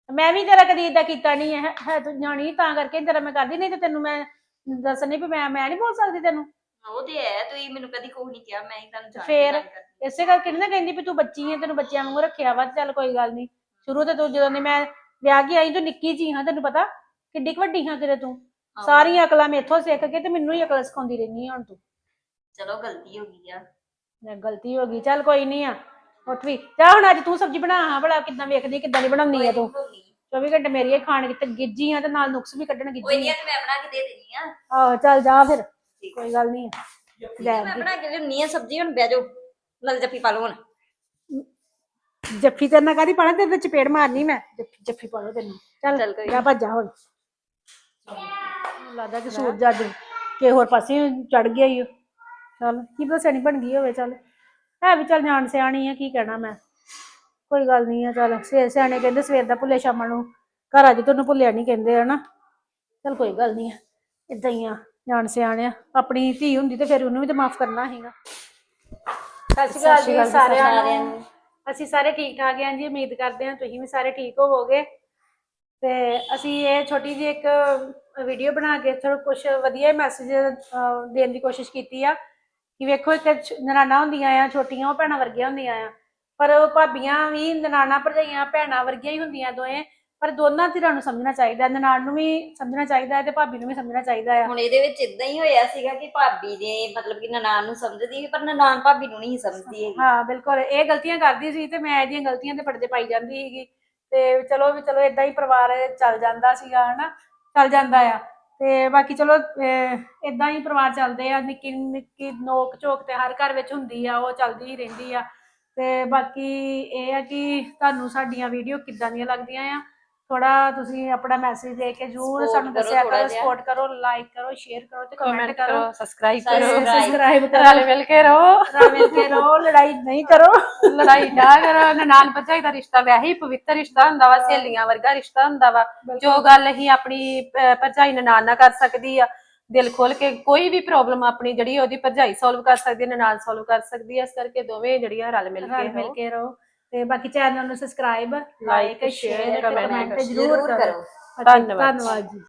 ਮੈਂ ਵੀ ਤੇਰਾ ਕਦੀ ਏਦਾਂ ਕੀਤਾ ਨਹੀਂ ਹੈ ਹੈ ਤੂੰ ਜਾਣੀ ਤਾਂ ਕਰਕੇ ਤੇਰਾ ਮੈਂ ਕਰਦੀ ਨਹੀਂ ਤੇ ਤੈਨੂੰ ਮੈਂ ਦੱਸਣੀ ਵੀ ਮੈਂ ਮੈਂ ਨਹੀਂ ਬੋਲ ਸਕਦੀ ਤੈਨੂੰ। ਉਹ ਤੇ ਹੈ ਤੁਸੀਂ ਮੈਨੂੰ ਕਦੀ ਕੁਝ ਨਹੀਂ ਕਿਹਾ ਮੈਂ ਹੀ ਤੁਹਾਨੂੰ ਜਾਣ ਕੇ ਫੇਰ? ਗੱਲ ਕਰਦੀ। ਇਸੇ ਕਰਕੇ ਨੀ ਨਾ ਕਹਿੰਦੀ ਵੀ ਤੂੰ ਬੱਚੀ ਹੈ ਤੈਨੂੰ ਬੱਚਿਆਂ ਵਾਂਗੂ ਰੱਖਿਆ ਵਾ ਤੇ ਚੱਲ ਕੋਈ ਗੱਲ ਨਹੀਂ ਸ਼ੁਰੂ ਤੇ ਤੂੰ ਜਦੋਂ ਦੀ ਮੈਂ ਵਿਆਹ ਕੇ ਆਈ ਤੂੰ ਨਿੱਕੀ ਜੀ ਹਾਂ ਤੈਨੂੰ ਪਤਾ? ਕਿੱਡੀ ਕੁ ਵੱਡੀ ਹਾਂ ਕਿਤੇ ਤੂੰ? ਆਹੋ। ਸਾਰੀਆਂ ਅਕਲਾਂ ਮੇਥੋਂ ਸਿੱਖ ਕੇ ਤੇ ਮੈਨੂੰ ਹੀ ਅਕਲ ਸਿਖਾਉਂਦੀ ਰਹਿੰਦੀ ਹੁਣ ਤੂੰ। ਚਲੋ ਗਲਤੀ ਹੋ ਗਈ ਆ। ਮੈਂ ਗਲਤੀ ਹੋ ਗਈ ਚੱਲ ਕੋਈ ਨਹੀਂ ਆ ਉੱਠ ਵੀ। ਜਾ ਹੁਣ ਅੱਜ ਤੂੰ ਸਬਜ਼ੀ ਬਣਾ ਹਾਂ ਭਲਾ ਕਿੱਦਾਂ ਵੇਖਦੀ ਕਿੱਦਾਂ ਦੀ ਬਣਾਉਂਦੀ ਆ ਤੂੰ? 24 ਘੰਟੇ ਮੇਰੀ ਇਹ ਖਾਣ ਕਿਤੇ ਗਿੱਜੀ ਆ ਤੇ ਨਾਲ ਨੁਕਸ ਵੀ ਕੱਢਣ ਕੋਈ ਗਿੱਜੀ ਆ। ਤੇ ਮੈਂ ਬਣਾ ਕੇ ਦੇ ਦੇਣੀ ਆ। ਆਹੋ ਚੱਲ ਜਾ ਫਿਰ। ਕੋਈ ਗੱਲ ਨਹੀਂ। ਲੈ ਮੈਂ ਬਣਾ ਕੇ ਲਿਆਉਣੀ ਆ ਸਬਜ਼ੀ ਹੁਣ ਬਹਿ ਜਾਓ। ਨਾਲ ਜੱਫੀ ਪਾ ਲਓ ਹੁਣ। ਜੱਫੀ ਤੇ ਨਾ ਕਾਦੀ ਪਾਣਾ ਤੇਰੇ ਵਿੱਚ ਪੇੜ ਮਾਰਨੀ ਮੈਂ। ਜੱਫੀ ਜੱਫੀ ਪਾ ਲਓ ਤੈਨੂੰ ਚੱਲ ਚੱਲ ਕੋਈ ਜਾ ਭੱਜਾ ਹੁਣ। ਲੱਗਦਾ ਕਿ ਸੂਰਜ ਅੱਜ ਕੇ ਹੋਰ ਪਾਸੇ ਚੜ ਗਿਆ ਈ ਓ। ਚੱਲ ਕੀ ਪਤਾ ਸਿਆਣੀ ਬਣ ਗਈ ਹੋਵੇ ਚੱਲ। ਹੈ ਵੀ ਚੱਲ ਜਾਣ ਸਿਆਣੀ ਆ ਕੀ ਕਹਿਣਾ ਮੈਂ। ਕੋਈ ਗੱਲ ਨਹੀਂ ਆ ਚੱਲ। ਸਵੇਰ ਸਿਆਣੇ ਕਹਿੰਦੇ ਸਵੇਰ ਦਾ ਭੁੱਲੇ ਸ਼ਾਮਾਂ ਨੂੰ। ਘਰ ਅੱਜ ਤੁਹਾਨੂੰ ਭੁੱਲਿਆ ਨਹੀਂ ਕਹਿੰਦੇ ਹਨਾ। ਚੱਲ ਕੋਈ ਗੱਲ ਨਹੀਂ ਆ। ਇਦਾਂ ਹੀ ਆ। ਜਾਣ ਸਿਆਣਿਆ ਆਪਣੀ ਧੀ ਹੁੰਦੀ ਤੇ ਫਿਰ ਉਹਨੂੰ ਵੀ ਤਾਂ ਮਾਫ ਕਰਨਾ ਹੈਗਾ ਸਤਿ ਸ਼੍ਰੀ ਅਕਾਲ ਜੀ ਸਾਰਿਆਂ ਨੂੰ। ਅਸੀਂ ਸਾਰੇ ਠੀਕ ਠਾਕ ਹਾਂ ਜੀ, ਉਮੀਦ ਕਰਦੇ ਹਾਂ ਤੁਸੀਂ ਵੀ ਸਾਰੇ ਠੀਕ ਹੋਵੋਗੇ। ਤੇ ਅਸੀਂ ਇਹ ਛੋਟੀ ਜਿਹੀ ਇੱਕ ਵੀਡੀਓ ਬਣਾ ਕੇ ਥੋੜਾ ਕੁਝ ਵਧੀਆ ਮੈਸੇਜ ਦੇਣ ਦੀ ਕੋਸ਼ਿਸ਼ ਕੀਤੀ ਆ। ਕਿ ਵੇਖੋ ਇੱਕ ਛ- ਨਨਾਣਾ ਹੁੰਦੀਆਂ ਆ, ਛੋਟੀਆਂ ਉਹ ਭੈਣਾਂ ਵਰਗੀਆਂ ਹੁੰਦੀਆਂ ਆ। ਪਰ ਭਾਬੀਆਂ ਵੀ ਨਨਾਣਾ ਭਰਜਾਈਆਂ, ਭੈਣਾਂ ਵਰਗੀਆਂ ਹੀ ਹੁੰਦੀਆਂ ਦੋਵੇਂ। ਪਰ ਦੋਨਾਂ ਧਿਰਾਂ ਨੂੰ ਸਮਝਣਾ ਚਾਹੀਦਾ ਨਨਾਣ ਨੂੰ ਵੀ ਸਮਝਣਾ ਚਾਹੀਦਾ ਹੈ ਤੇ ਭਾਬੀ ਨੂੰ ਵੀ ਸਮਝਣਾ ਚਾਹੀਦਾ ਆ। ਹੁਣ ਇਹਦੇ ਵਿੱਚ ਇਦਾਂ ਹੀ ਹੋਇਆ ਸੀਗਾ ਕਿ ਭਾਬੀ ਨੇ ਮਤਲਬ ਕਿ ਨਨਾਣ ਨੂੰ ਸਮਝਦੀ ਸੀ ਪਰ ਨਨਾਣ ਭਾਬੀ ਨੂੰ ਨਹੀਂ ਸਮਝਦੀ ਹੈਗੀ। ਹਾਂ ਬਿਲਕੁਲ। ਇਹ ਗਲਤੀਆਂ ਕਰਦੀ ਸੀ ਤੇ ਮੈਂ ਇਹਦੀਆਂ ਗਲਤੀਆਂ ਤੇ ਪਰਦੇ ਪਾਈ ਜਾਂਦੀ ਸੀਗੀ। ਤੇ ਚਲੋ ਵੀ ਚਲੋ ਇਦਾਂ ਹੀ ਪਰਿਵਾਰ ਚੱਲ ਜਾਂਦਾ ਸੀਗਾ ਹਨਾ? ਚੱਲ ਜਾਂਦਾ ਆ। ਤੇ ਬਾਕੀ ਚਲੋ ਇਦਾਂ ਹੀ ਪਰਿਵਾਰ ਚੱਲਦੇ ਆ। ਨਿੱਕੀ ਨਿੱਕੀ ਨੋਕ ਝੋਕ ਤੇ ਹਰ ਘਰ ਵਿੱਚ ਹੁੰਦੀ ਆ ਉਹ ਚੱਲਦੀ ਹੀ ਰਹਿੰਦੀ ਆ। ਤੇ ਬਾਕੀ ਇਹ ਆ ਕਿ ਤੁਹਾਨੂੰ ਸਾਡੀਆਂ ਵੀਡੀਓ ਕਿੱਦਾਂ ਦੀਆਂ ਲੱਗਦੀਆਂ ਆ? ਥੋੜਾ ਤੁਸੀਂ ਆਪਣਾ ਮੈਸੇਜ ਦੇ ਕੇ ਜਰੂਰ ਸਾਨੂੰ ਦੱਸਿਆ ਕਰੋ। ਸਪੋਰਟ ਕਰੋ ਲਾਈਕ ਕਰੋ ਸ਼ੇਅਰ ਕਰੋ ਤੇ ਕਮੈਂਟ ਕਰੋ ਕਰੋ। ਸਬਸਕ੍ਰਾਈਬ ਕਰੋ। ਸਬਸਕ੍ਰਾਈਬ ਕਰੋ। ਰਲ ਮਿਲ ਕੇ ਰਹੋ। ਰਲ ਮਿਲ ਕੇ ਰਹੋ ਲੜਾਈ ਨਹੀਂ ਕਰੋ। ਲੜਾਈ ਨਾ ਕਰੋ ਨਨਾਣ ਭਰਜਾਈ ਦਾ ਰਿਸ਼ਤਾ ਵੈਸੇ ਹੀ ਪਵਿੱਤਰ ਰਿਸ਼ਤਾ ਹੁੰਦਾ ਵਾ ਸਹੇਲੀਆਂ ਵਰਗਾ ਰਿਸ਼ਤਾ ਹੁੰਦਾ ਵਾ। ਜੋ ਗੱਲ ਅਸੀਂ ਆਪਣੀ ਅਹ, ਭਰਜਾਈ ਨਨਾਣ ਨਾਲ ਕਰ ਸਕਦੀ ਆ ਦਿਲ ਖੋਲ ਕੇ ਕੋਈ ਵੀ ਪ੍ਰੋਬਲਮ ਆਪਣੀ ਜਿਹੜੀ ਉਹਦੀ ਭਰਜਾਈ ਸੋਲਵ ਕਰ ਸਕਦੀ ਹੈ ਨਨਾਣ ਸੋਲਵ ਕਰ ਸਕਦੀ ਹੈ ਇਸ ਕਰਕੇ ਦੋਵੇਂ ਜਿਹੜੀਆਂ ਰਲ ਮਿਲ ਕੇ ਮਿਲ ਕੇ ਰਹੋ। ਤੇ ਬਾਕੀ ਚੈਨਲ ਨੂੰ ਸਬਸਕ੍ਰਾਈਬ ਲਾਈਕ ਸ਼ੇਅਰ ਕਮੈਂਟ ਜ਼ਰੂਰ ਕਰੋ। ਧੰਨਵਾਦ ਜੀ।